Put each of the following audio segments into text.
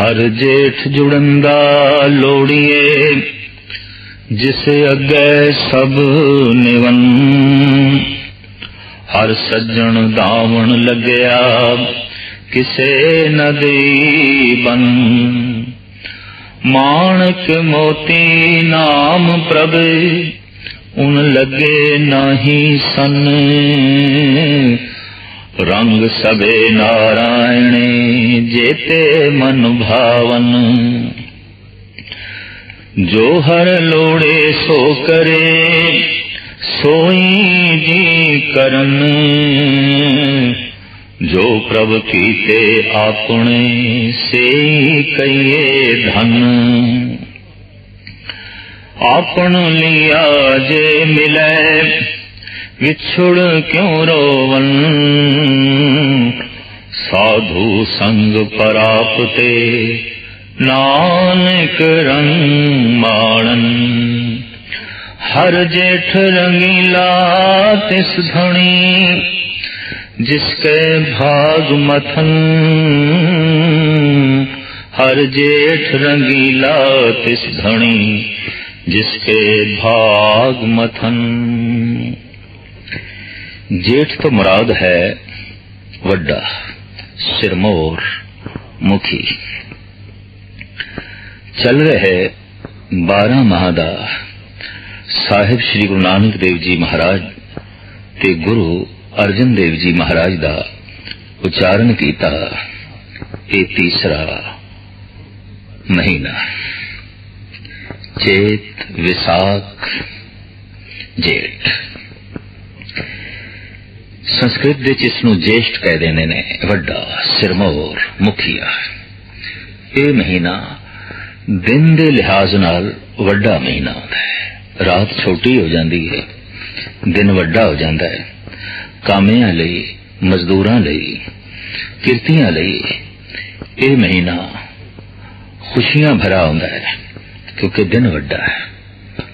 ਹਰ ਜੇਠ ਜੁੜੰਦਾ ਲੋੜੀਏ, ਜਿਸ ਅੱਗੇ ਸਭ ਨਿਵਨ। ਹਰ ਸੱਜਣ ਦਾਵਣ ਲੱਗਿਆ, ਕਿਸੇ ਨਦੀ ਬਨ ਮਾਣਕ ਮੋਤੀ ਨਾਮ ਪ੍ਰਭ, ਉਨ ਲੱਗੇ ਨਾਹੀ ਸਨ। ਰੰਗ ਸਵੇ ਨਾਰਾਇਣੇ, ਜੇਤੇ ਮਨ ਭਾਵਨ। ਜੋ ਹਰ ਲੋੜੇ ਸੋ ਕਰੇ, ਸੋਈ ਜੀ ਕਰਨ। ਜੋ ਪ੍ਰਭ ਕੀਤੇ ਆਪਣੇ ਸੇ ਕਈਏ ਧਨ। ਆਪਣ ਲਿਆ ਜੇ ਮਿਲੇ विछुड़ क्यों रोवन? साधु संग परापते नानक रंग माणन। हर जेठ रंगीला तिस धनी जिसके भाग मथन। हर जेठ रंगीला तिस धनी जिसके भाग मथन। ਜੇਠ ਤੋਂ ਮੁਰਾਦ ਹੈ ਵੱਡਾ ਸਿਰਮੌਰ ਮੁਖੀ। ਚੱਲ ਰਹੇ 12 ਮਾਹ ਦਾ ਸਾਹਿਬ ਸ੍ਰੀ ਗੁਰੂ ਨਾਨਕ ਦੇਵ ਜੀ ਮਹਾਰਾਜ ਤੇ ਗੁਰੂ ਅਰਜਨ ਦੇਵ ਜੀ ਮਹਾਰਾਜ ਦਾ ਉਚਾਰਨ ਕੀਤਾ ਇਹ ਤੀਸਰਾ ਮਹੀਨਾ। ਚੇਤ ਵਿਸਾਖ ਜੇਠ। ਸੰਸਕ੍ਰਿਤ ਵਿੱਚ ਇਸ ਨੂੰ ਜੇਸ਼ਟ ਕਹਿ ਕਹਿੰਦੇ ਨੇ, ਵੱਡਾ, ਸਿਰਮੌਰ, ਮੁਖੀਆ। ਇਹ ਮਹੀਨਾ ਦਿਨ ਦੇ ਲਿਹਾਜ਼ ਨਾਲ ਵੱਡਾ ਮਹੀਨਾ ਹੁੰਦਾ ਹੈ। ਰਾਤ ਛੋਟੀ ਹੋ ਜਾਂਦੀ ਹੈ, ਦਿਨ ਵੱਡਾ ਹੋ ਜਾਂਦਾ ਹੈ। ਕਾਮਿਆਂ ਲਈ, ਮਜ਼ਦੂਰਾਂ ਲਈ, ਕਿਰਤੀਆਂ ਲਈ ਇਹ ਮਹੀਨਾ ਖੁਸ਼ੀਆਂ ਭਰਾ ਹੁੰਦਾ ਹੈ, ਕਿਉਂਕਿ ਦਿਨ ਵੱਡਾ ਹੈ।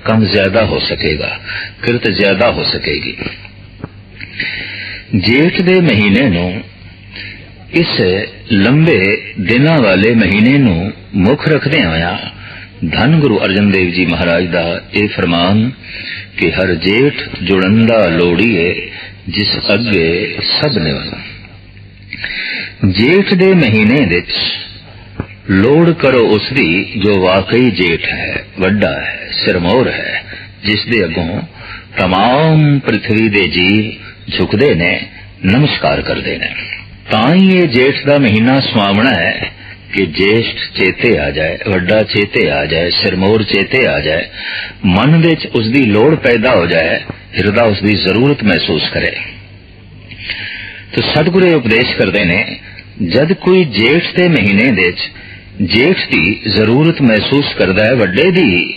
ਕੰਮ ਜ਼ਿਆਦਾ ਹੋ ਸਕੇਗਾ, ਕਿਰਤ ਜ਼ਿਆਦਾ ਹੋ ਸਕੇਗੀ। ਜੇਠ ਦੇ ਮਹੀਨੇ ਨੂੰ, ਇਸ ਲੰਬੇ ਦਿਨਾਂ ਵਾਲੇ ਮਹੀਨੇ ਨੂੰ ਮੁੱਖ ਰੱਖਦੇ ਹੋਇਆ ਧੰਨ ਗੁਰੂ ਅਰਜਨ ਦੇਵ ਜੀ ਮਹਾਰਾਜ ਦਾ ਇਹ ਫਰਮਾਨ ਕਿ ਹਰ ਜੇਠ ਜੁੜੰਦਾ ਲੋੜੀਏ ਜਿਸ ਅੱਗੇ ਸਭ ਨੇ ਵਨ ਜੇਠ ਦੇ ਮਹੀਨੇ ਵਿੱਚ ਲੋੜ ਕਰੋ ਉਸ ਦੀ ਜੋ ਵਾਕਈ ਜੇਠ ਹੈ, ਵੱਡਾ ਹੈ, ਸਿਰਮੌਰ ਹੈ, ਜਿਸ ਦੇ ਅੱਗੋਂ ਤਮਾਮ ਪ੍ਰithvi ਦੇ ਜੀਵ ਝੁਕਦੇ ਨੇ, ਨਮਸਕਾਰ ਕਰਦੇ ਨੇ। ਤਾਂ ਹੀ ਇਹ ਜੇਠ ਦਾ ਮਹੀਨਾ ਸੁਹਾਵਣਾ ਹੈ ਕਿ ਜੇਠ ਚੇਤੇ ਆ ਜਾਏ, ਵੱਡਾ ਚੇਤੇ ਆ ਜਾਏ, ਸਿਰਮੋਰ ਚੇਤੇ ਆ ਜਾਏ, ਮਨ ਵਿੱਚ ਉਸ ਦੀ ਲੋੜ ਪੈਦਾ ਹੋ ਜਾਏ, ਹਿਰਦਾ ਉਸ ਦੀ ਜ਼ਰੂਰਤ ਮਹਿਸੂਸ ਕਰੇ। ਤੇ ਸਤਿਗੁਰੂ ਉਪਦੇਸ਼ ਕਰਦੇ ਨੇ, ਜਦ ਕੋਈ ਜੇਠ ਦੇ ਮਹੀਨੇ ਵਿੱਚ ਜੇਠ ਦੀ ਜ਼ਰੂਰਤ ਮਹਿਸੂਸ ਕਰਦਾ ਹੈ, ਵੱਡੇ ਦੀ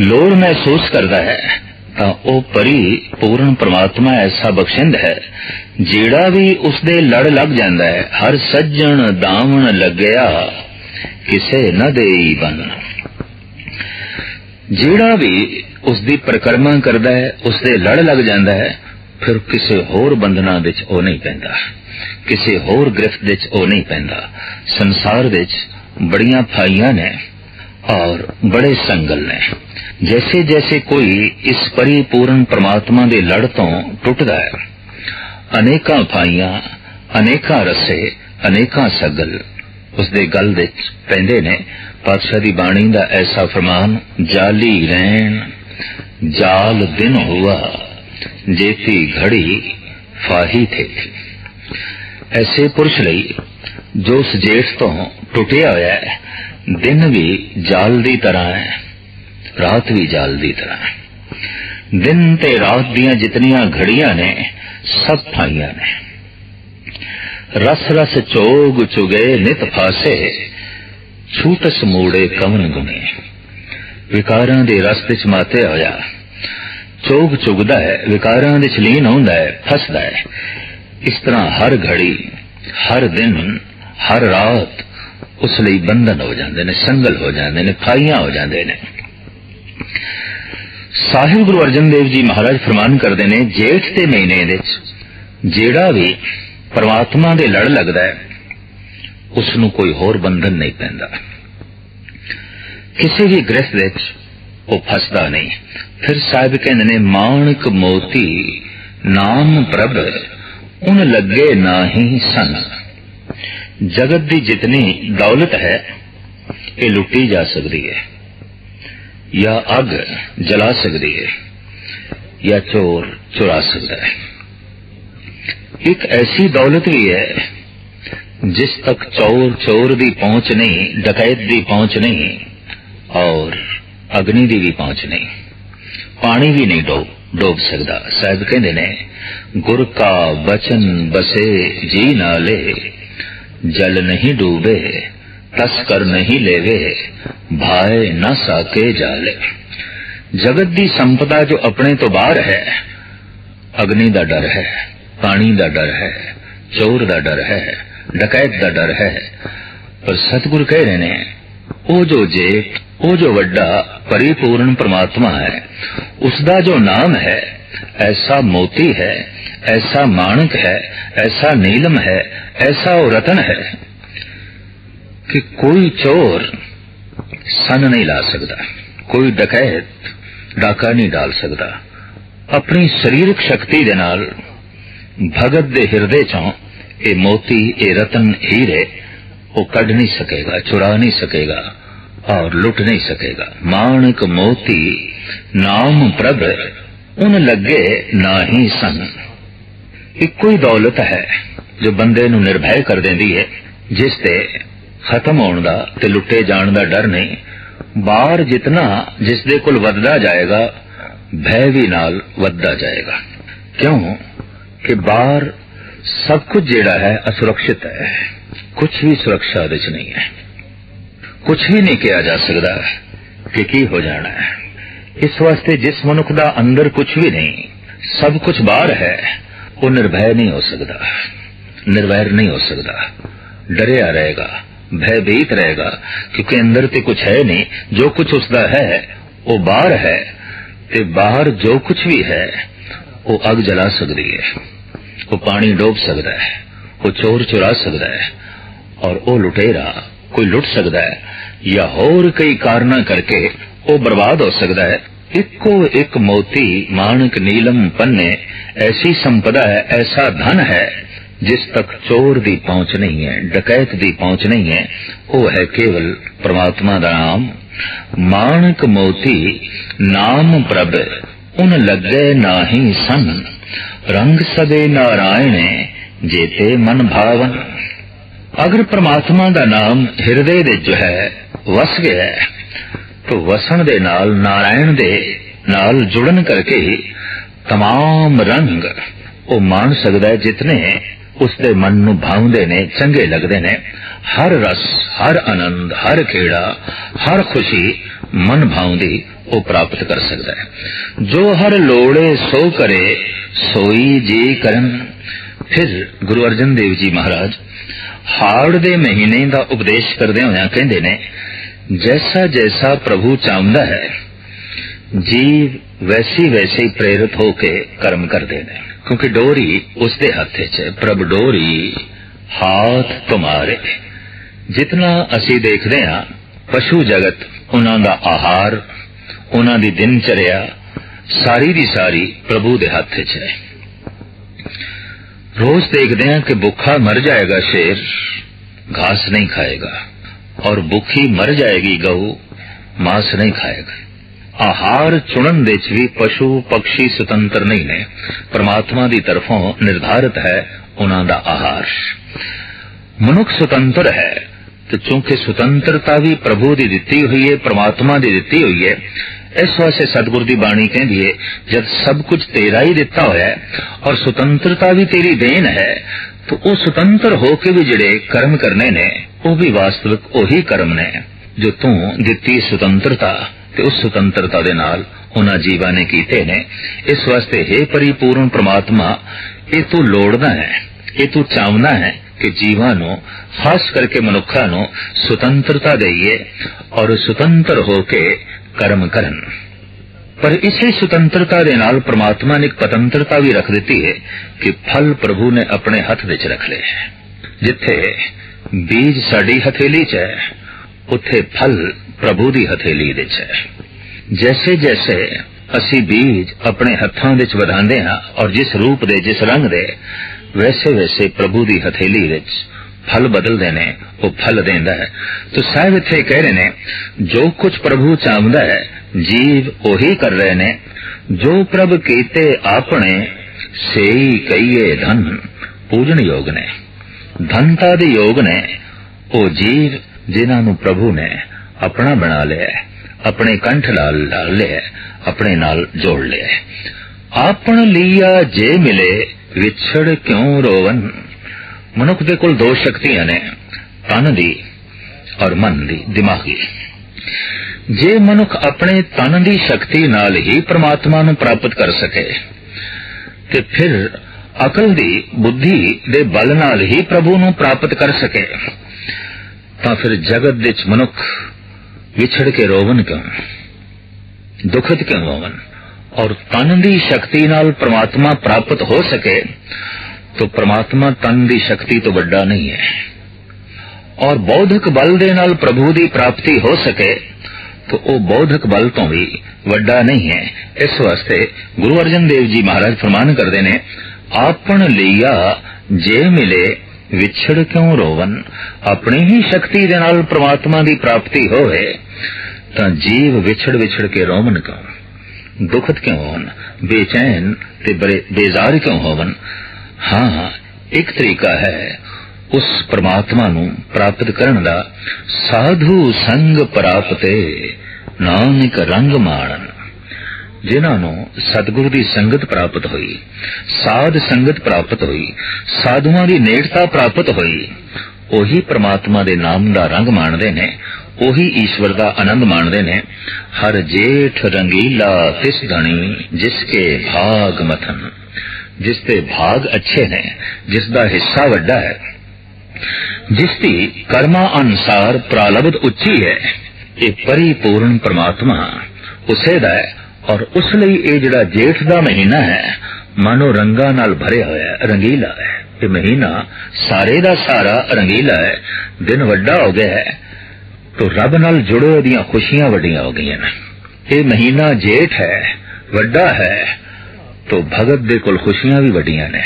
ਲੋੜ ਮਹਿਸੂਸ ਕਰਦਾ ਹੈ ਉਹ ਪਰੀ ਪੂਰਨ ਪ੍ਰਮਾਤਮਾ ਐਸਾ ਬਖਸ਼ਿੰਦ ਹੈ, ਜਿਹੜਾ ਵੀ ਉਸ ਦੇ ਲੜ ਲੱਗ ਜਾਂਦਾ ਹੈ, ਹਰ ਸੱਜਣ ਦਾਵਣ ਲੱਗਿਆ, ਕਿਸੇ ਨਾ ਦੇਈ ਬਨ। ਜਿਹੜਾ ਵੀ ਉਸ ਦੀ ਪ੍ਰਕਰਮਾ ਕਰਦਾ ਹੈ ਉਸ ਦੇ ਲੜ ਲੱਗ ਜਾਂਦਾ ਹੈ, ਫਿਰ ਕਿਸੇ ਹੋਰ ਬੰਧਨਾਂ ਵਿੱਚ ਉਹ ਨਹੀਂ ਪੈਂਦਾ। ਕਿਸੇ ਹੋਰ ਗ੍ਰਿਫਤ ਵਿੱਚ ਉਹ ਨਹੀਂ ਪੈਂਦਾ। ਸੰਸਾਰ ਵਿੱਚ ਬੜੀਆਂ ਫਾਈਆਂ ਨੇ। ਔਰ ਬੜੇ ਸੰਗਲ ਨੇ ਜੈਸੇ ਜੈਸੇ ਕੋਈ ਇਸ ਪਰਿਪੂਰਨ ਪ੍ਰਮਾਤਮਾ ਦੇ ਲੜ ਤੋਂ ਟੁੱਟਦਾ ਹੈ ਅਨੇਕਾਂ ਫਾਈਆਂ ਅਨੇਕਾਂ ਰਸੇ ਅਨੇਕਾਂ ਸਗਲ ਉਸ ਦੇ ਗਲ ਵਿੱਚ ਪੈਂਦੇ ਨੇ ਪਾਤਸ਼ਾਹ ਦੀ ਬਾਣੀ ਦਾ ਐਸਾ ਫਰਮਾਨ ਜਾਲੀ ਰਹਿਣ ਜਾਲ ਦਿਨ ਹੁਆ ਜੇਤੀ ਘੜੀ ਫਾਹੀ ਥੇ ਐਸੇ ਪੁਰਸ਼ ਲਈ ਜੋ ਉਸ ਤੋਂ ਟੁੱਟਿਆ ਹੋਇਆ ਹੈ ਦਿਨ ਵੀ ਜਾਲ ਦੀ ਤਰ੍ਹਾਂ ਹੈ, ਰਾਤ ਵੀ ਜਾਲ ਦੀ ਤਰ੍ਹਾਂ ਹੈ। ਦਿਨ ਤੇ ਰਾਤ ਦੀਆਂ ਜਿਤਨੀਆਂ ਘੜੀਆਂ ਨੇ, ਸਭ ਥਾਈਆਂ ਨੇ। ਰਸ ਰਸ ਚੋਗ ਚੁਗੇ ਨਿਤ ਫਾਸੇ ਛੂਟਸ ਮੂੜੇ ਕਵਨ ਗੁਨੇ ਵਿਕਾਰਾਂ ਦੇ ਰਸਤੇ ਚ ਮਾਤੇ ਹੋਇਆ, ਚੋਗ ਚੁਗਦਾ ਹੈ, ਵਿਕਾਰਾਂ ਦੇ ਚਲੀਨ ਹੁੰਦਾ ਹੈ, ਫਸਦਾ ਹੈ। ਇਸ ਤਰ੍ਹਾਂ ਹਰ ਘੜੀ, ਹਰ ਦਿਨ, ਹਰ ਰਾਤ ਉਸ ਲਈ ਬੰਧਨ ਹੋ ਜਾਂਦੇ ਨੇ, ਸੰਗਲ ਹੋ ਜਾਂਦੇ ਨੇ ਫਾਈਆਂ ਹੋ ਜਾਂਦੇ ਨੇ। ਸਾਹਿਬ ਗੁਰੂ ਅਰਜਨ ਦੇਵ ਜੀ ਮਹਾਰਾਜ ਫਰਮਾਨ ਕਰਦੇ ਨੇ, ਜੇਠ ਦੇ ਮਹੀਨੇ ਵਿੱਚ ਜਿਹੜਾ ਵੀ ਪਰਮਾਤਮਾ ਦੇ ਲੜ ਲੱਗਦਾ ਹੈ ਉਸ ਨੂੰ ਕੋਈ ਹੋਰ ਬੰਧਨ ਨਹੀਂ ਪੈਂਦਾ। ਕਿਸੇ ਵੀ ਗ੍ਰਸਥ ਵਿੱਚ ਉਹ ਫਸਦਾ ਨਹੀਂ। ਫਿਰ ਸਾਹਿਬ ਕਹਿੰਦੇ ਨੇ, ਮਾਣਕ ਮੋਤੀ ਨਾਮ ਪ੍ਰਭ, ਉਨ ਲੱਗੇ ਨਾਹੀ ਸਨ ਜਗਤ ਦੀ ਜਿਤਨੀ ਦੌਲਤ ਹੈ, ਇਹ ਲੁੱਟੀ ਜਾ ਸਕਦੀ ਹੈ। ਜਾਂ ਅੱਗ ਜਲਾ ਸਕਦੀ ਹੈ, ਜਾਂ ਚੋਰ ਚੁਰਾ ਸਕਦਾ ਹੈ। ਇੱਕ ਐਸੀ ਦੌਲਤ ਵੀ ਹੈ, ਜਿਸ ਤੱਕ ਚੋਰ ਚੋਰ ਦੀ ਪਹੁੰਚ ਨਹੀਂ, ਡਕੈਤ ਦੀ ਪਹੁੰਚ ਨਹੀਂ, ਔਰ ਅਗਨੀ ਦੀ ਵੀ ਪਹੁੰਚ ਨਹੀਂ। ਪਾਣੀ ਵੀ ਨਹੀਂ ਡੋਬ ਡੋਬ ਸਕਦਾ। ਸਾਹਿਬ ਕਹਿੰਦੇ ਨੇ, ਗੁਰ ਕਾ ਬਚਨ ਬਸੇ ਜੀ ਨਾਲੇ ਜਲ ਨਹੀਂ ਡੂਬੇ, ਤਸਕਰ ਨਹੀਂ ਲੈਵੇ, ਭਾਏ ਨਾ ਸਾਕੇ ਜਾਲੇ। ਜਗਤ ਦੀ ਸੰਪਦਾ ਜੋ ਆਪਣੇ ਤੋਂ ਬਾਹਰ ਹੈ, ਅਗਨੀ ਦਾ ਡਰ ਹੈ, ਪਾਣੀ ਦਾ ਡਰ ਹੈ, ਚੋਰ ਦਾ ਡਰ ਹੈ, ਡਕੈਤ ਦਾ ਡਰ ਹੈ। ਪਰ ਸਤਿਗੁਰ ਕਹਿ ਰਹੇ ਨੇ, ਉਹ ਜੋ ਜੇਠ ਉਹ ਜੋ ਵੱਡਾ, ਪਰਿਪੂਰਨ ਪ੍ਰਮਾਤਮਾ ਹੈ ਉਸ ਦਾ ਜੋ ਨਾਮ ਹੈ ਐਸਾ ਮੋਤੀ ਹੈ ਐਸਾ ਮਾਣਕ ਹੈ ਐਸਾ ਨੀਲਮ ਹੈ ਐਸਾ ਉਹ ਰਤਨ ਹੈ ਕਿ ਕੋਈ ਚੋਰ ਸਨ ਨਹੀਂ ਲਾ ਸਕਦਾ ਕੋਈ ਡਕੈਤ ਡਾਕਾ ਨਹੀਂ ਡਾਲ ਸਕਦਾ ਆਪਣੀ ਸਰੀਰਕ ਸ਼ਕਤੀ ਦੇ ਨਾਲ ਭਗਤ ਦੇ ਹਿਰਦੇ ਚੋਂ ਇਹ ਮੋਤੀ ਇਹ ਰਤਨ ਹੀਰੇ ਉਹ ਕੱਢ ਨਹੀਂ ਸਕੇਗਾ ਚੁਰਾ ਨਹੀਂ ਸਕੇਗਾ और लुट नहीं सकेगा माणक मोती नाम प्रभ ਉਹਨ ਲੱਗੇ ਨਾ ਹੀ ਸਨ। ਇੱਕੋ ਹੀ ਦੌਲਤ ਹੈ ਜੋ ਬੰਦੇ ਨੂੰ ਨਿਰਭੈ ਕਰ ਦਿੰਦੀ ਹੈ, ਜਿਸ ਤੇ ਖਤਮ ਹੋਣ ਦਾ ਤੇ ਲੁੱਟੇ ਜਾਣ ਦਾ ਡਰ ਨਹੀਂ। ਬਾਹਰ ਜਿਤਨਾ ਜਿਸ ਦੇ ਕੋਲ ਵੱਧਦਾ ਜਾਏਗਾ, ਭੈ ਵੀ ਨਾਲ ਵੱਧਦਾ ਜਾਏਗਾ। ਕਿਉਂ? ਕਿ ਬਾਹਰ ਸਭ ਕੁਝ ਜਿਹੜਾ ਹੈ ਅਸੁਰੱਖਿਅਤ ਹੈ। ਕੁਝ ਵੀ ਸੁਰੱਖਿਆ ਵਿੱਚ ਨਹੀਂ ਹੈ। ਕੁਝ ਵੀ ਨਹੀਂ ਕਿਹਾ ਜਾ ਸਕਦਾ ਕਿ ਕੀ ਹੋ ਜਾਣਾ ਹੈ। ਇਸ ਵਾਸਤੇ ਜਿਸ ਮਨੁੱਖ ਦਾ ਅੰਦਰ ਕੁਝ ਵੀ ਨਹੀਂ ਸਭ ਕੁਝ ਬਾਹਰ ਹੈ ਉਹ ਨਿਰਭੈ ਨਹੀਂ ਹੋ ਸਕਦਾ ਨਿਰਵੈਰ ਨਹੀਂ ਹੋ ਸਕਦਾ ਡਰਿਆ ਰਹੇਗਾ ਭੈਭੀਤ ਰਹੇਗਾ ਕਿਉਂਕਿ ਅੰਦਰ ਤੇ ਕੁਝ ਹੈ ਨਹੀਂ ਜੋ ਕੁਝ ਉਸਦਾ ਹੈ ਉਹ ਬਾਹਰ ਹੈ ਤੇ ਬਾਹਰ ਜੋ ਕੁਝ ਵੀ ਹੈ ਉਹ ਅੱਗ ਜਲਾ ਸਕਦੀ ਹੈ ਉਹ ਪਾਣੀ ਡੋਬ ਸਕਦਾ ਹੈ ਉਹ ਚੋਰ ਚੁਰਾ ਸਕਦਾ ਹੈ ਔਰ ਉਹ ਲੁਟੇਰਾ ਕੋਈ ਲੁੱਟ ਸਕਦਾ ਹੈ ਜਾਂ ਹੋਰ ਕਈ ਕਾਰਨਾਂ ਕਰਕੇ ਉਹ ਬਰਬਾਦ ਹੋ ਸਕਦਾ ਹੈ। ਇੱਕੋ ਇੱਕ ਮੋਤੀ ਮਾਣਕ ਨੀਲਮ ਪੰਨੇ, ਐਸੀ ਸੰਪਦਾ ਹੈ, ਐਸਾ ਧਨ ਹੈ, ਜਿਸ ਤੱਕ ਚੋਰ ਦੀ ਪਹੁੰਚ ਨਹੀਂ ਹੈ, ਡਕੈਤ ਦੀ ਪਹੁੰਚ ਨਹੀਂ ਹੈ। ਉਹ ਹੈ ਕੇਵਲ ਪ੍ਰਮਾਤਮਾ ਦਾ ਨਾਮ। ਮਾਣਕ ਮੋਤੀ ਨਾਮ ਪ੍ਰਭ, ਉਨ ਲੱਗੇ ਨਾਹੀ ਸਨ। ਰੰਗ ਸਦੇ ਨਾਰਾਇਣੇ, ਜੇਤੇ ਮਨ ਭਾਵਨ। ਅਗਰ ਪ੍ਰਮਾਤਮਾ ਦਾ ਨਾਮ ਹਿਰਦੇ ਵਿੱਚ ਜੋ ਹੈ, ਵਸ ਗਿਆ ਹੈ ਤਾਂ ਵਸਣ ਦੇ ਨਾਲ ਨਾਰਾਇਣ ਦੇ ਨਾਲ ਜੁੜਨ ਕਰਕੇ तमाम ਰੰਗ ਉਹ ਮਾਣ ਸਕਦਾ ਹੈ ਜਿਤਨੇ ਉਸ ਦੇ ਮਨ ਨੂੰ ਭਾਉਂਦੇ ਨੇ ਚੰਗੇ ਲੱਗਦੇ ਨੇ ਹਰ ਰਸ ਹਰ ਆਨੰਦ ਹਰ ਖੇੜਾ ਹਰ ਖੁਸ਼ੀ ਮਨ ਭਾਉਂਦੀ ਉਹ ਪ੍ਰਾਪਤ ਕਰ ਸਕਦਾ ਹੈ ਜੋ ਹਰ ਲੋੜੇ ਸੋ ਕਰੇ ਸੋਈ ਜੀ ਕਰਨ ਫਿਰ ਗੁਰੂ ਅਰਜਨ ਦੇਵ ਜੀ ਮਹਾਰਾਜ ਹਾੜ ਦੇ ਮਹੀਨੇ ਦਾ ਉਪਦੇਸ਼ ਕਰਦੇ ਹੋਇਆਂ ਕਹਿੰਦੇ ਨੇ ਜੈਸਾ ਜੈਸਾ ਪ੍ਰਭੂ ਚਾਹੁੰਦਾ ਹੈ ਜੀਵ ਵੈਸੀ ਵੈਸੇ ਹੀ ਪ੍ਰੇਰਿਤ ਹੋ ਕੇ ਕਰਮ ਕਰਦੇ ਨੇ ਕਿਉਂਕਿ ਡੋਰੀ ਉਸ ਦੇ ਹੱਥ 'ਚ ਹੈ ਪ੍ਰਭ ਡੋਰੀ ਹਾਥ ਤੁਮਾਰੇ ਜਿਤਨਾ ਅਸੀਂ ਦੇਖਦੇ ਹਾਂ ਪਸ਼ੂ ਜਗਤ ਉਹਨਾਂ ਦਾ ਆਹਾਰ ਉਹਨਾਂ ਦੀ ਦਿਨਚਰਿਆ ਸਾਰੀ ਦੀ ਸਾਰੀ ਪ੍ਰਭੂ ਦੇ ਹੱਥ 'ਚ ਹੈ रोज देखते हैं कि भूखा मर जाएगा शेर घास नहीं खाएगा और भूखी मर जाएगी गऊ मांस नहीं खाएगा ਆਹਾਰ ਚੁਣਨ ਦੇ ਵਿੱਚ ਵੀ ਪਸ਼ੂ ਪੰਛੀ ਸੁਤੰਤਰ ਨਹੀਂ ਨੇ ਪਰਮਾਤਮਾ ਦੀ ਤਰਫੋਂ ਨਿਰਧਾਰਿਤ ਹੈ ਉਹਨਾਂ ਦਾ ਆਹਾਰ ਮਨੁੱਖ ਸੁਤੰਤਰ ਹੈ ਤੇ ਚੂੰਕਿ ਸੁਤੰਤਰਤਾ ਵੀ ਪ੍ਰਭੂ ਦੀ ਦਿੱਤੀ ਹੋਈ ਹੈ ਪਰਮਾਤਮਾ ਦੀ ਦਿੱਤੀ ਹੋਈ ਹੈ ਇਸ ਵਾਸਤੇ ਸਤਿਗੁਰ ਦੀ ਬਾਣੀ ਕਹਿੰਦੀ ਹੈ ਜਦ ਸਭ ਕੁਝ ਤੇਰਾ ਹੀ ਦਿੱਤਾ ਹੋਇਆ ਹੈ ਔਰ ਸੁਤੰਤਰਤਾ ਵੀ ਤੇਰੀ ਦੇਣ ਹੈ ਤਾਂ ਉਹ ਸੁਤੰਤਰ ਹੋ ਕੇ ਵੀ ਜਿਹੜੇ ਕਰਮ ਕਰਨੇ ਨੇ, ਉਹ ਵੀ ਵਾਸਤਵਿਕ ਉਹੀ ਕਰਮ ਨੇ, ਜੋ ਤੂੰ ਦਿੱਤੀ ਸੁਤੰਤਰਤਾ ਤੇ ਉਸ ਸੁਤੰਤਰਤਾ ਦੇ ਨਾਲ ਉਹਨਾਂ ਜੀਵਾਂ ਨੇ ਕੀਤੇ ਨੇ। ਇਸ ਵਾਸਤੇ ਹੈ ਪਰਿਪੂਰਨ ਪ੍ਰਮਾਤਮਾ, ਇਹ ਤੂੰ ਲੋੜਦਾ ਹੈ, ਇਹ ਤੂੰ ਚਾਹੁੰਦਾ ਹੈ ਕਿ ਜੀਵਾਂ ਨੂੰ, ਖਾਸ ਕਰਕੇ ਮਨੁੱਖਾਂ ਨੂੰ ਸੁਤੰਤਰਤਾ ਦੇਈਏ ਔਰ ਸੁਤੰਤਰ ਹੋ ਕੇ ਕਰਮ ਕਰਨ। ਪਰ ਇਸੇ ਸੁਤੰਤਰਤਾ ਦੇ ਨਾਲ ਪ੍ਰਮਾਤਮਾ ਨੇ ਇੱਕ ਪਤੰਤਰਤਾ ਵੀ ਰੱਖ ਦਿੱਤੀ ਹੈ ਕਿ ਫਲ ਪ੍ਰਭੂ ਨੇ ਆਪਣੇ ਹੱਥ ਵਿੱਚ ਰੱਖ ਲਏ ਹੈ। ਜਿੱਥੇ ਬੀਜ ਸਾਡੀ ਹਥੇਲੀ 'ਚ ਹੈ, ਉੱਥੇ ਫਲ ਪ੍ਰਭੂ ਦੀ ਹਥੇਲੀ ਵਿੱਚ ਹੈ। ਜੈਸੇ ਜੈਸੇ ਅਸੀਂ ਬੀਜ ਆਪਣੇ ਹੱਥਾਂ ਵਿੱਚ ਵਧਾਉਂਦੇ ਹਾਂ ਔਰ ਜਿਸ ਰੂਪ ਦੇ, ਜਿਸ ਰੰਗ ਦੇ ਵੈਸੇ ਵੈਸੇ ਪ੍ਰਭੂ ਦੀ ਹਥੇਲੀ ਵਿੱਚ ਫਲ ਬਦਲਦੇ ਨੇ, ਉਹ ਫਲ ਦਿੰਦਾ ਹੈ। ਤੋ ਸਾਹਿਬ ਇੱਥੇ ਕਹਿ ਰਹੇ ਨੇ, ਜੋ ਕੁਝ ਪ੍ਰਭੂ ਚਾਹੁੰਦਾ ਹੈ ਜੀਵ ਉਹੀ ਕਰ ਰਹੇ ਨੇ, ਜੋ ਪ੍ਰਭ ਕੀਤੇ ਆਪਣੇ, ਸੇਈ ਕਈਏ ਧਨ, ਪੂਜਣ ਯੋਗ ਨੇ। ਧਨਤਾ ਦੇ ਯੋਗ ਨੇ, ਉਹ ਜੀਵ ਜਿਨ੍ਹਾਂ ਨੂੰ ਪ੍ਰਭੂ ਨੇ ਆਪਣਾ ਬਣਾ ਲਿਆ, ਆਪਣੇ ਕੰਠ ਨਾਲ ਲਾ ਲਿਆ, ਆਪਣੇ ਨਾਲ ਜੋੜ ਲਿਆ। ਹੈ। ਆਪਣ ਲੀਆ ਜੇ ਮਿਲੇ, ਵਿਛੜ ਕਿਉਂ ਰੋਵਨ? ਮਨੁੱਖ ਦੇ ਕੋਲ ਦੋ ਸ਼ਕਤੀਆਂ ਨੇ, ਤਨ ਦੀ ਔਰ ਮਨ ਦੀ, ਦਿਮਾਗੀ। ਜੇ ਮਨੁੱਖ ਆਪਣੇ ਤਨ ਦੀ ਸ਼ਕਤੀ ਨਾਲ ਹੀ ਪ੍ਰਮਾਤਮਾ ਨੂੰ ਪ੍ਰਾਪਤ ਕਰ ਸਕੇ, ਤੇ ਫਿਰ ਅਕਲ ਦੀ, ਬੁੱਧੀ ਦੇ ਬਲ ਨਾਲ ਹੀ ਪ੍ਰਭੂ ਨੂੰ ਪ੍ਰਾਪਤ ਕਰ ਸਕੇ, ਤਾਂ ਫਿਰ ਜਗਤ ਵਿੱਚ ਮਨੁੱਖ ਵਿਛੜ ਕੇ ਰੋਵਨ ਕਿਉਂ? ਦੁਖਤ ਕਿਉਂ ਹੋਵਨ ਔਰ ਤਨ ਦੀ ਸ਼ਕਤੀ ਨਾਲ ਪ੍ਰਮਾਤਮਾ ਪ੍ਰਾਪਤ ਹੋ ਸਕੇ तो ਪ੍ਰਮਾਤਮਾ ਤਨ ਦੀ ਸ਼ਕਤੀ ਤੋਂ ਵੱਡਾ ਨਹੀਂ ਹੈ। ਔਰ ਬੌਧਿਕ ਬਲ ਦੇ ਨਾਲ ਪ੍ਰਭੂ ਦੀ ਪ੍ਰਾਪਤੀ ਹੋ ਸਕੇ ਤਾਂ ਉਹ ਬੌਧਿਕ ਬਲ ਤੋਂ ਵੀ ਵੱਡਾ ਨਹੀਂ ਹੈ ਇਸ ਵਾਸਤੇ ਗੁਰੂ ਅਰਜਨ ਦੇਵ ਜੀ ਮਹਾਰਾਜ ਫਰਮਾਨ ਕਰਦੇ ਨੇ ਆਪਣ ਲਿਆ ਜੇ ਮਿਲੇ ਵਿਛੜ ਕਿਉਂ ਰੋਵਨ ਆਪਣੀ ਹੀ ਸ਼ਕਤੀ ਦੇ ਨਾਲ ਪ੍ਰਮਾਤਮਾ ਦੀ ਪ੍ਰਾਪਤੀ ਹੋਵੇ ਤਾਂ ਜੀਵ ਵਿਛੜ ਵਿਛੜ ਕੇ ਰੋਵਨ ਕਿਉਂ ਦੁਖਤ ਕਿਉਂ ਹੋਣ ਬੇਚੈਨ ਤੇ ਬੇਜ਼ਾਰ ਕਿਉਂ ਹੋਵਨ ਹਾਂ ਇੱਕ ਤਰੀਕਾ ਹੈ ਉਸ ਪ੍ਰਮਾਤਮਾ ਨੂੰ ਪ੍ਰਾਪਤ ਕਰਨ ਦਾ ਸਾਧੂ ਸੰਗ ਪ੍ਰਾਪਤੇ ਨਾਨਕ ਰੰਗ ਮਾਣਨ। ਜਿਨ੍ਹਾਂ ਨੂੰ ਸਤਿਗੁਰੂ ਦੀ ਸੰਗਤ ਪ੍ਰਾਪਤ ਹੋਈ, ਸਾਧ ਸੰਗਤ ਪ੍ਰਾਪਤ ਹੋਈ, ਸਾਧੂਆਂ ਦੀ ਨੇੜਤਾ ਪ੍ਰਾਪਤ ਹੋਈ, ਉਹੀ ਪ੍ਰਮਾਤਮਾ ਦੇ ਨਾਮ ਦਾ ਰੰਗ ਮਾਣਦੇ ਨੇ, ਉਹੀ ਈਸ਼ਵਰ ਦਾ ਆਨੰਦ ਮਾਣਦੇ ਨੇ, ਹਰ ਜੇਠ ਰੰਗੀਲਾ ਤਿਸ ਧਣੀ ਜਿਸ ਕੇ ਭਾਗ ਮਥਨ। ਜਿਸ ਦੇ ਭਾਗ ਅੱਛੇ ਨੇ, ਜਿਸ ਦਾ ਹਿੱਸਾ ਵੱਡਾ ਹੈ ਜਿਸ ਦੀ ਕਰਮਾ ਅਨੁਸਾਰ ਪ੍ਰਾਲਬਧ ਉੱਚੀ ਹੈ ਇਹ ਪਰਿਪੂਰਨ ਪ੍ਰਮਾਤਮਾ ਉਸੇ ਦਾ ਹੈ ਔਰ ਉਸ ਲਈ ਇਹ ਜਿਹੜਾ ਜੇਠ ਦਾ ਮਹੀਨਾ ਹੈ ਮਨੋ ਰੰਗਾਂ ਨਾਲ ਭਰਿਆ ਹੋਇਆ ਹੈ ਰੰਗੀਲਾ ਹੈ ਇਹ ਮਹੀਨਾ ਸਾਰੇ ਦਾ ਸਾਰਾ ਰੰਗੀਲਾ ਹੈ ਦਿਨ ਵੱਡਾ ਹੋ ਗਿਆ ਹੈ ਤੋ ਰੱਬ ਨਾਲ ਜੁੜੇ ਉਹਦੀਆਂ ਖੁਸ਼ੀਆਂ ਵੱਡੀਆਂ ਹੋ ਗਈਆਂ ਨੇ ਇਹ ਮਹੀਨਾ ਜੇਠ ਹੈ ਵੱਡਾ ਹੈ ਤੋ ਭਗਤ ਦੇ ਕੋਲ ਖੁਸ਼ੀਆਂ ਵੀ ਵੱਡੀਆਂ ਨੇ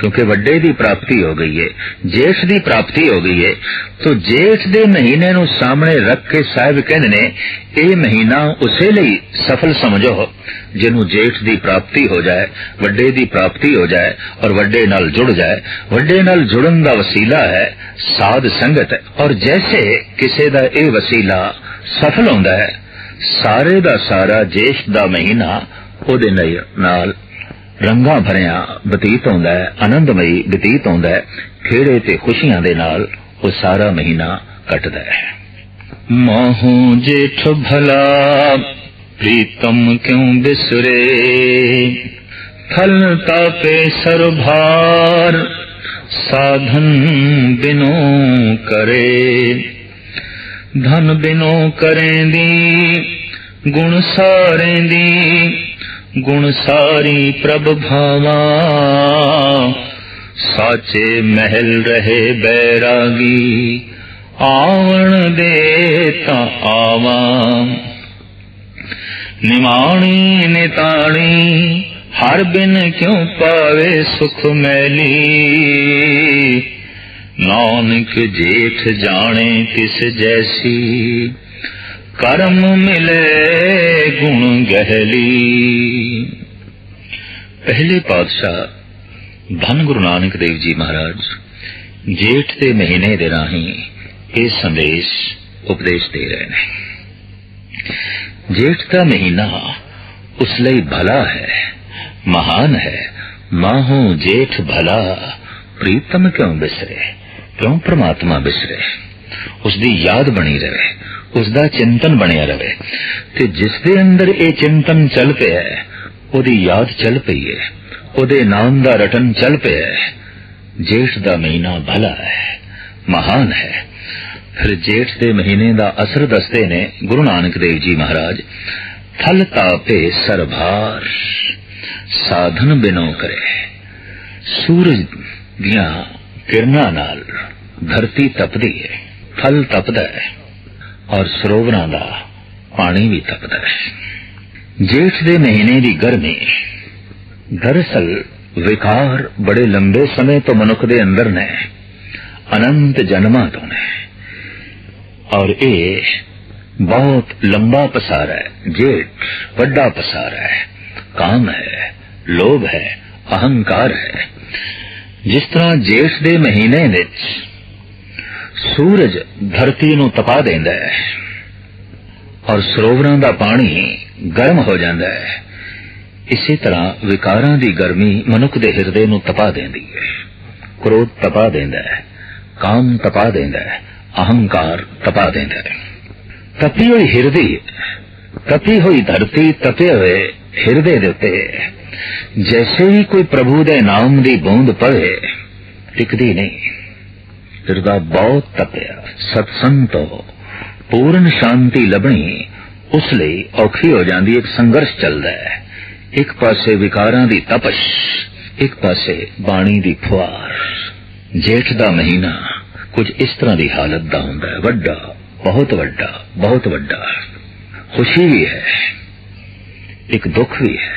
ਕਿਉਂਕਿ ਵੱਡੇ ਦੀ ਪ੍ਰਾਪਤੀ ਹੋ ਗਈ ਏ ਜੇਠ ਦੀ ਪ੍ਰਾਪਤੀ ਹੋ ਗਈ ਏ ਤੋ ਜੇਠ ਦੇ ਮਹੀਨੇ ਨੂੰ ਸਾਹਮਣੇ ਰੱਖ ਕੇ ਸਾਹਿਬ ਕਹਿੰਦੇ ਨੇ ਇਹ ਮਹੀਨਾ ਉਸੇ ਲਈ ਸਫਲ ਸਮਝੋ ਜਿਹਨੂੰ ਜੇਠ ਦੀ ਪ੍ਰਾਪਤੀ ਹੋ ਜਾਏ ਵੱਡੇ ਦੀ ਪ੍ਰਾਪਤੀ ਹੋ ਜਾਏ ਔਰ ਵੱਡੇ ਨਾਲ ਜੁੜ ਜਾਏ ਵੱਡੇ ਨਾਲ ਜੁੜਨ ਦਾ ਵਸੀਲਾ ਹੈ ਸਾਧ ਸੰਗਤ ਔਰ ਜੈਸੇ ਕਿਸੇ ਦਾ ਇਹ ਵਸੀਲਾ ਸਫਲ ਹੁੰਦਾ ਹੈ ਸਾਰੇ ਦਾ ਸਾਰਾ ਜੇਠ ਦਾ ਮਹੀਨਾ ਉਹਦੇ ਨਾਲ ਰੰਗਾਂ ਭਰਿਆ ਬਤੀਤ ਹੁੰਦਾ ਹੈ, ਆਨੰਦਮਈ ਬਤੀਤ ਹੁੰਦਾ ਹੈ, ਖੇੜੇ ਤੇ ਖੁਸ਼ੀਆਂ ਦੇ ਨਾਲ ਉਹ ਸਾਰਾ ਮਹੀਨਾ ਕੱਟਦਾ ਹੈ। ਮਾਹੂ ਜੇਠ ਭਲਾ, ਪ੍ਰੀਤਮ ਕਿਉਂ ਬਿਸਰੇ? ਫਲ ਤਾਪੇ ਸਰਭਾਰ, ਸਾਧਨ ਬਿਨੋ ਕਰੇ। ਧਨ ਬਿਨੋ ਕਰੇਂਦੀ, ਗੁਣ ਸਾਰੇਂਦੀ ਗੁਣ ਸਾਰੀ ਪ੍ਰਭ ਭਾਵਾ। ਸਾਚੇ ਮਹਿਲ ਰਹੇ ਬੈਰਾਗੀ, ਆਵਣ ਦੇ ਤਾਂ ਆਵਾਂ। ਨਿਮਾਣੀ ਨਿਤਾਣੀ, ਹਰ ਬਿਨ ਕਿਉ ਪਾਵੇ ਸੁਖ ਮੈਲੀ? ਨਾਨਕ ਜੇਠ ਜਾਣੇ ਕਿਸ ਜੈਸੀ, ਕਰਮ ਮਿਲੇ ਗੁਣ ਗਹਿਲੀ। ਪਹਿਲੇ ਪਾਤਸ਼ਾਹ ਧੰਨ ਗੁਰੂ ਨਾਨਕ ਦੇਵ ਜੀ ਮਹਾਰਾਜ, ਜੇਠ ਦੇ ਮਹੀਨੇ ਦੇ ਰਾਹੀਂ ਇਹ ਸੰਦੇਸ਼ ਉਪਦੇਸ਼ ਦੇ ਰਹੇ ਨੇ। ਜੇਠ ਦਾ ਮਹੀਨਾ ਉਸ ਲਈ ਭਲਾ ਹੈ, ਮਹਾਨ ਹੈ। ਮਾਹੂ ਜੇਠ ਭਲਾ, ਪ੍ਰੀਤਮ ਕਿਉਂ ਬਿਸਰੇ? ਕਿਉਂ ਪ੍ਰਮਾਤਮਾ ਬਿਸਰੇ? ਉਸ ਦੀ ਯਾਦ ਬਣੀ ਰਹੇ ਉਸ ਦਾ ਚਿੰਤਨ ਬਣਿਆ ਰਹੇ ਤੇ ਜਿਸ ਦੇ ਅੰਦਰ ਇਹ ਚਿੰਤਨ ਚੱਲ ਪਿਆ ਹੈ ਉਹਦੀ ਯਾਦ ਚੱਲ ਪਈ ਹੈ ਉਹਦੇ ਨਾਮ ਦਾ ਰਟਨ ਚੱਲ ਪਿਆ ਹੈ ਜੇਠ ਦਾ ਮਹੀਨਾ ਭਲਾ ਹੈ ਮਹਾਨ ਹੈ। ਫਿਰ ਜੇਠ ਦੇ ਮਹੀਨੇ ਦਾ ਅਸਰ ਦੱਸਦੇ ਨੇ ਗੁਰੂ ਨਾਨਕ ਦੇਵ ਜੀ ਮਹਾਰਾਜ। ਫਲ ਤਾਪੇ ਸਰਭਾਰ ਸਾਧਨ ਬਿਨੋ ਕਰੇ। ਸੂਰਜ ਦੀਆਂ ਕਿਰਨਾਂ ਨਾਲ ਧਰਤੀ ਤਪਦੀ ਹੈ ਫਲ ਤਪਦਾ ਹੈ ਔਰ ਸਰੋਵਰਾਂ ਦਾ ਪਾਣੀ ਵੀ ਤਪਦਾ ਹੈ ਜੇਠ ਦੇ ਮਹੀਨੇ ਦੀ ਗਰਮੀ ਦਰਅਸਲ ਵਿਕਾਰ ਬੜੇ ਲੰਬੇ ਸਮੇਂ ਤੋਂ ਮਨੁੱਖ ਦੇ ਅੰਦਰ ਨੇ, ਅਨੰਤ ਜਨਮਾਂ ਤੋਂ ਨੇ। ਔਰ ਇਹ ਬਹੁਤ ਲੰਬਾ ਪਸਾਰਾ ਹੈ, ਜੇਠ ਵੱਡਾ ਪਸਾਰਾ ਹੈ, ਕਾਮ ਹੈ, ਲੋਭ ਹੈ, ਅਹੰਕਾਰ ਹੈ। ਜਿਸ ਤਰ੍ਹਾਂ ਜੇਠ ਦੇ ਮਹੀਨੇ ਵਿੱਚ ਸੂਰਜ ਧਰਤੀ ਨੂੰ ਤਪਾ ਦਿੰਦਾ ਹੈ, ਔਰ ਸਰੋਵਰਾਂ ਦਾ ਪਾਣੀ ਗਰਮ ਹੋ ਜਾਂਦਾ ਹੈ। ਇਸੇ ਤਰ੍ਹਾਂ ਵਿਕਾਰਾਂ ਦੀ ਗਰਮੀ ਮਨੁੱਖ ਦੇ ਹਿਰਦੇ ਨੂੰ ਤਪਾ ਦਿੰਦੀ ਹੈ। ਕ੍ਰੋਧ ਤਪਾ ਦਿੰਦਾ ਹੈ। ਕਾਮ ਤਪਾ ਦਿੰਦਾ ਹੈ। ਅਹੰਕਾਰ ਤਪਾ ਦਿੰਦਾ ਹੈ। ਤਪੀ ਹੋਈ ਹਿਰਦੇ, ਤਪੀ ਹੋਈ ਧਰਤੀ, ਤਪੇ ਹੋਏ ਹਿਰਦੇ ਦੇ ਉੱਤੇ ਜੈਸੇ ਹੀ ਕੋਈ ਪ੍ਰਭੂ ਦੇ ਨਾਮ ਦੀ ਬੂੰਦ ਪਵੇ, ਟਿਕਦੀ ਨਹੀਂ। ਹਿਰਦਾ ਬਹੁਤ ਤਪਿਆ, ਸਤਸੰਗ ਤੋਂ ਪੂਰਨ ਸ਼ਾਂਤੀ ਲੱਭਣੀ ਉਸ ਲਈ ਔਖੀ ਹੋ ਜਾਂਦੀ ਇੱਕ ਸੰਘਰਸ਼ ਚੱਲਦਾ ਹੈ। ਇੱਕ ਪਾਸੇ ਵਿਕਾਰਾਂ ਦੀ ਤਪਸ਼, ਇੱਕ ਪਾਸੇ ਬਾਣੀ ਦੀ ਫੁਆਰ ਜੇਠ ਦਾ ਮਹੀਨਾ ਕੁਝ ਇਸ ਤਰ੍ਹਾਂ ਦੀ ਹਾਲਤ ਦਾ ਹੁੰਦਾ ਹੈ। ਵੱਡਾ, ਬਹੁਤ ਵੱਡਾ ਬਹੁਤ ਵੱਡਾ। ਖੁਸ਼ੀ ਵੀ ਹੈ, ਇੱਕ ਦੁੱਖ ਵੀ ਹੈ।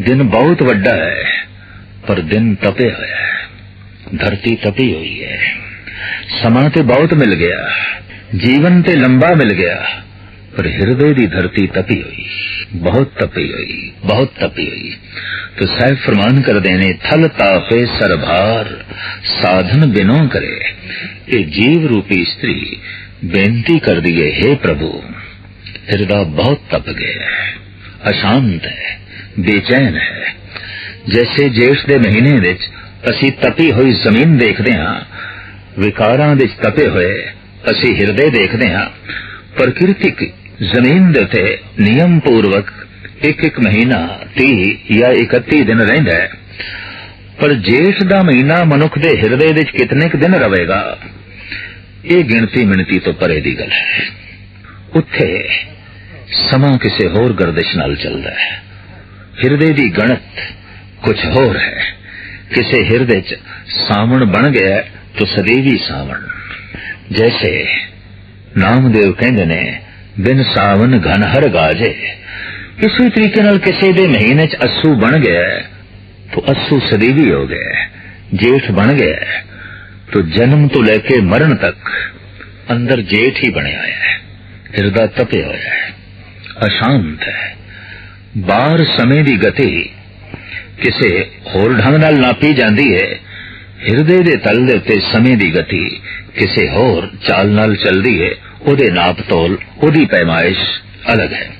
ਦਿਨ ਬਹੁਤ ਵੱਡਾ ਹੈ, ਪਰ ਦਿਨ ਤਪੇ ਹੋਇਆ ਹੈ। ਧਰਤੀ ਤਪੀ ਹੋਈ ਹੈ। ਸਮਾਂ ਤੇ ਬਹੁਤ ਮਿਲ ਗਿਆ। ਜੀਵਨ ਤੇ ਲੰਬਾ ਮਿਲ ਗਿਆ। ਪਰ ਹਿਰਦੇ ਦੀ ਧਰਤੀ ਤਪੀ ਹੋਈ ਬਹੁਤ ਤਪੀ ਹੋਈ ਬਹੁਤ ਤਪੀ ਹੋਈ ਤੋ ਸਾਹਿਬ ਫਰਮਾਨ ਕਰਦੇ ਨੇ ਥਲ ਤਾਪੇ ਸਰਭਾਰ ਸਾਧਨ ਬਿਨੋ ਕਰੇ ਇਹ ਜੀਵ ਰੂਪੀ ਇਸਤਰੀ ਬੇਨਤੀ ਕਰਦੀ ਹੈ हे ਪ੍ਰਭੂ ਹਿਰਦਾ ਬਹੁਤ ਤਪ ਗਿਆ ਹੈ ਅਸ਼ਾਂਤ ਹੈ ਬੇਚੈਨ ਹੈ ਜੈਸੇ ਜੇਠ ਦੇ ਮਹੀਨੇ ਵਿੱਚ ਅਸੀਂ ਤਪੀ ਹੋਈ ਜ਼ਮੀਨ ਦੇਖਦੇ ਹਾਂ ਵਿਕਾਰਾਂ ਵਿੱਚ ਤਪੇ ਹੋਏ ਅਸੀਂ ਹਿਰਦੇ ਦੇਖਦੇ ਹਾਂ ਪ੍ਰਕਿਰਤਿਕ ਜ਼ਮੀਨ ਦੇ ਤੇ ਨਿਯਮ ਪੂਰਵਕ ਇੱਕ ਇੱਕ ਮਹੀਨਾ 30 ਜਾਂ 31 ਦਿਨ ਰਹਿੰਦਾ ਹੈ। ਪਰ ਜੇਠ ਦਾ ਮਹੀਨਾ ਮਨੁੱਖ ਦੇ ਹਿਰਦੇ ਵਿੱਚ ਕਿਤਨੇ ਕੁ ਦਿਨ ਰਵੇਗਾ ਇਹ ਗਿਣਤੀ ਮਿਣਤੀ ਤੋਂ ਪਰੇ ਦੀ ਗੱਲ ਹੈ। ਉੱਥੇ ਸਮਾਂ ਕਿਸੇ ਹੋਰ ਗਰਦਿਸ਼ ਨਾਲ ਚੱਲਦਾ ਹੈ। ਹਿਰਦੇ ਦੀ ਗਣਤ ਕੁਝ ਹੋਰ ਹੈ। ਕਿਸੇ ਹਿਰਦੇ 'ਚ ਸਾਵਣ ਬਣ ਗਿਆ ਤਾਂ ਸਦੀਵੀ ਸਾਵਣ। ਜੈਸੇ ਨਾਮਦੇਵ ਕਹਿੰਦੇ ਨੇ ਬਿਨ ਸਾਵਨ ਘਨ ਹਰ ਗਾਜੇ। ਕਿਸੇ ਤਰੀਕੇ ਨਾਲ ਕਿਸੇ ਦੇ ਮਹੀਨੇ 'ਚ ਅਸੂ ਬਣ ਗਿਆ ਤਾਂ ਅਸੂ ਸਦੀਵੀ ਹੋ ਗਿਆ ਜੇਠ ਬਣ ਗਿਆ ਤਾਂ ਜਨਮ ਤੋਂ ਲੈ ਕੇ ਮਰਨ ਤੱਕ ਅੰਦਰ ਜੇਠ ਹੀ ਬਣਿਆ ਹੋਇਆ ਹੈ, ਹਿਰਦਾ ਤਪਿਆ ਹੋਇਆ ਹੈ, ਅਸ਼ਾਂਤ ਹੈ। ਬਾਹਰ ਸਮੇਂ ਦੀ ਗਤੀ ਕਿਸੇ ਹੋਰ ਢੰਗ ਨਾਲ ਨਾਪੀ ਜਾਂਦੀ ਹੈ, ਹਿਰਦੇ ਦੇ ਤਲ ਦੇ ਉੱਤੇ ਸਮੇਂ ਦੀ ਗਤੀ ਕਿਸੇ ਹੋਰ ਚਾਲ ਨਾਲ ਚੱਲਦੀ ਹੈ ਉਹਦੇ ਨਾਪ ਤੋਲ, ਉਹਦੀ ਪੈਮਾਇਸ਼ ਅਲੱਗ ਹੈ।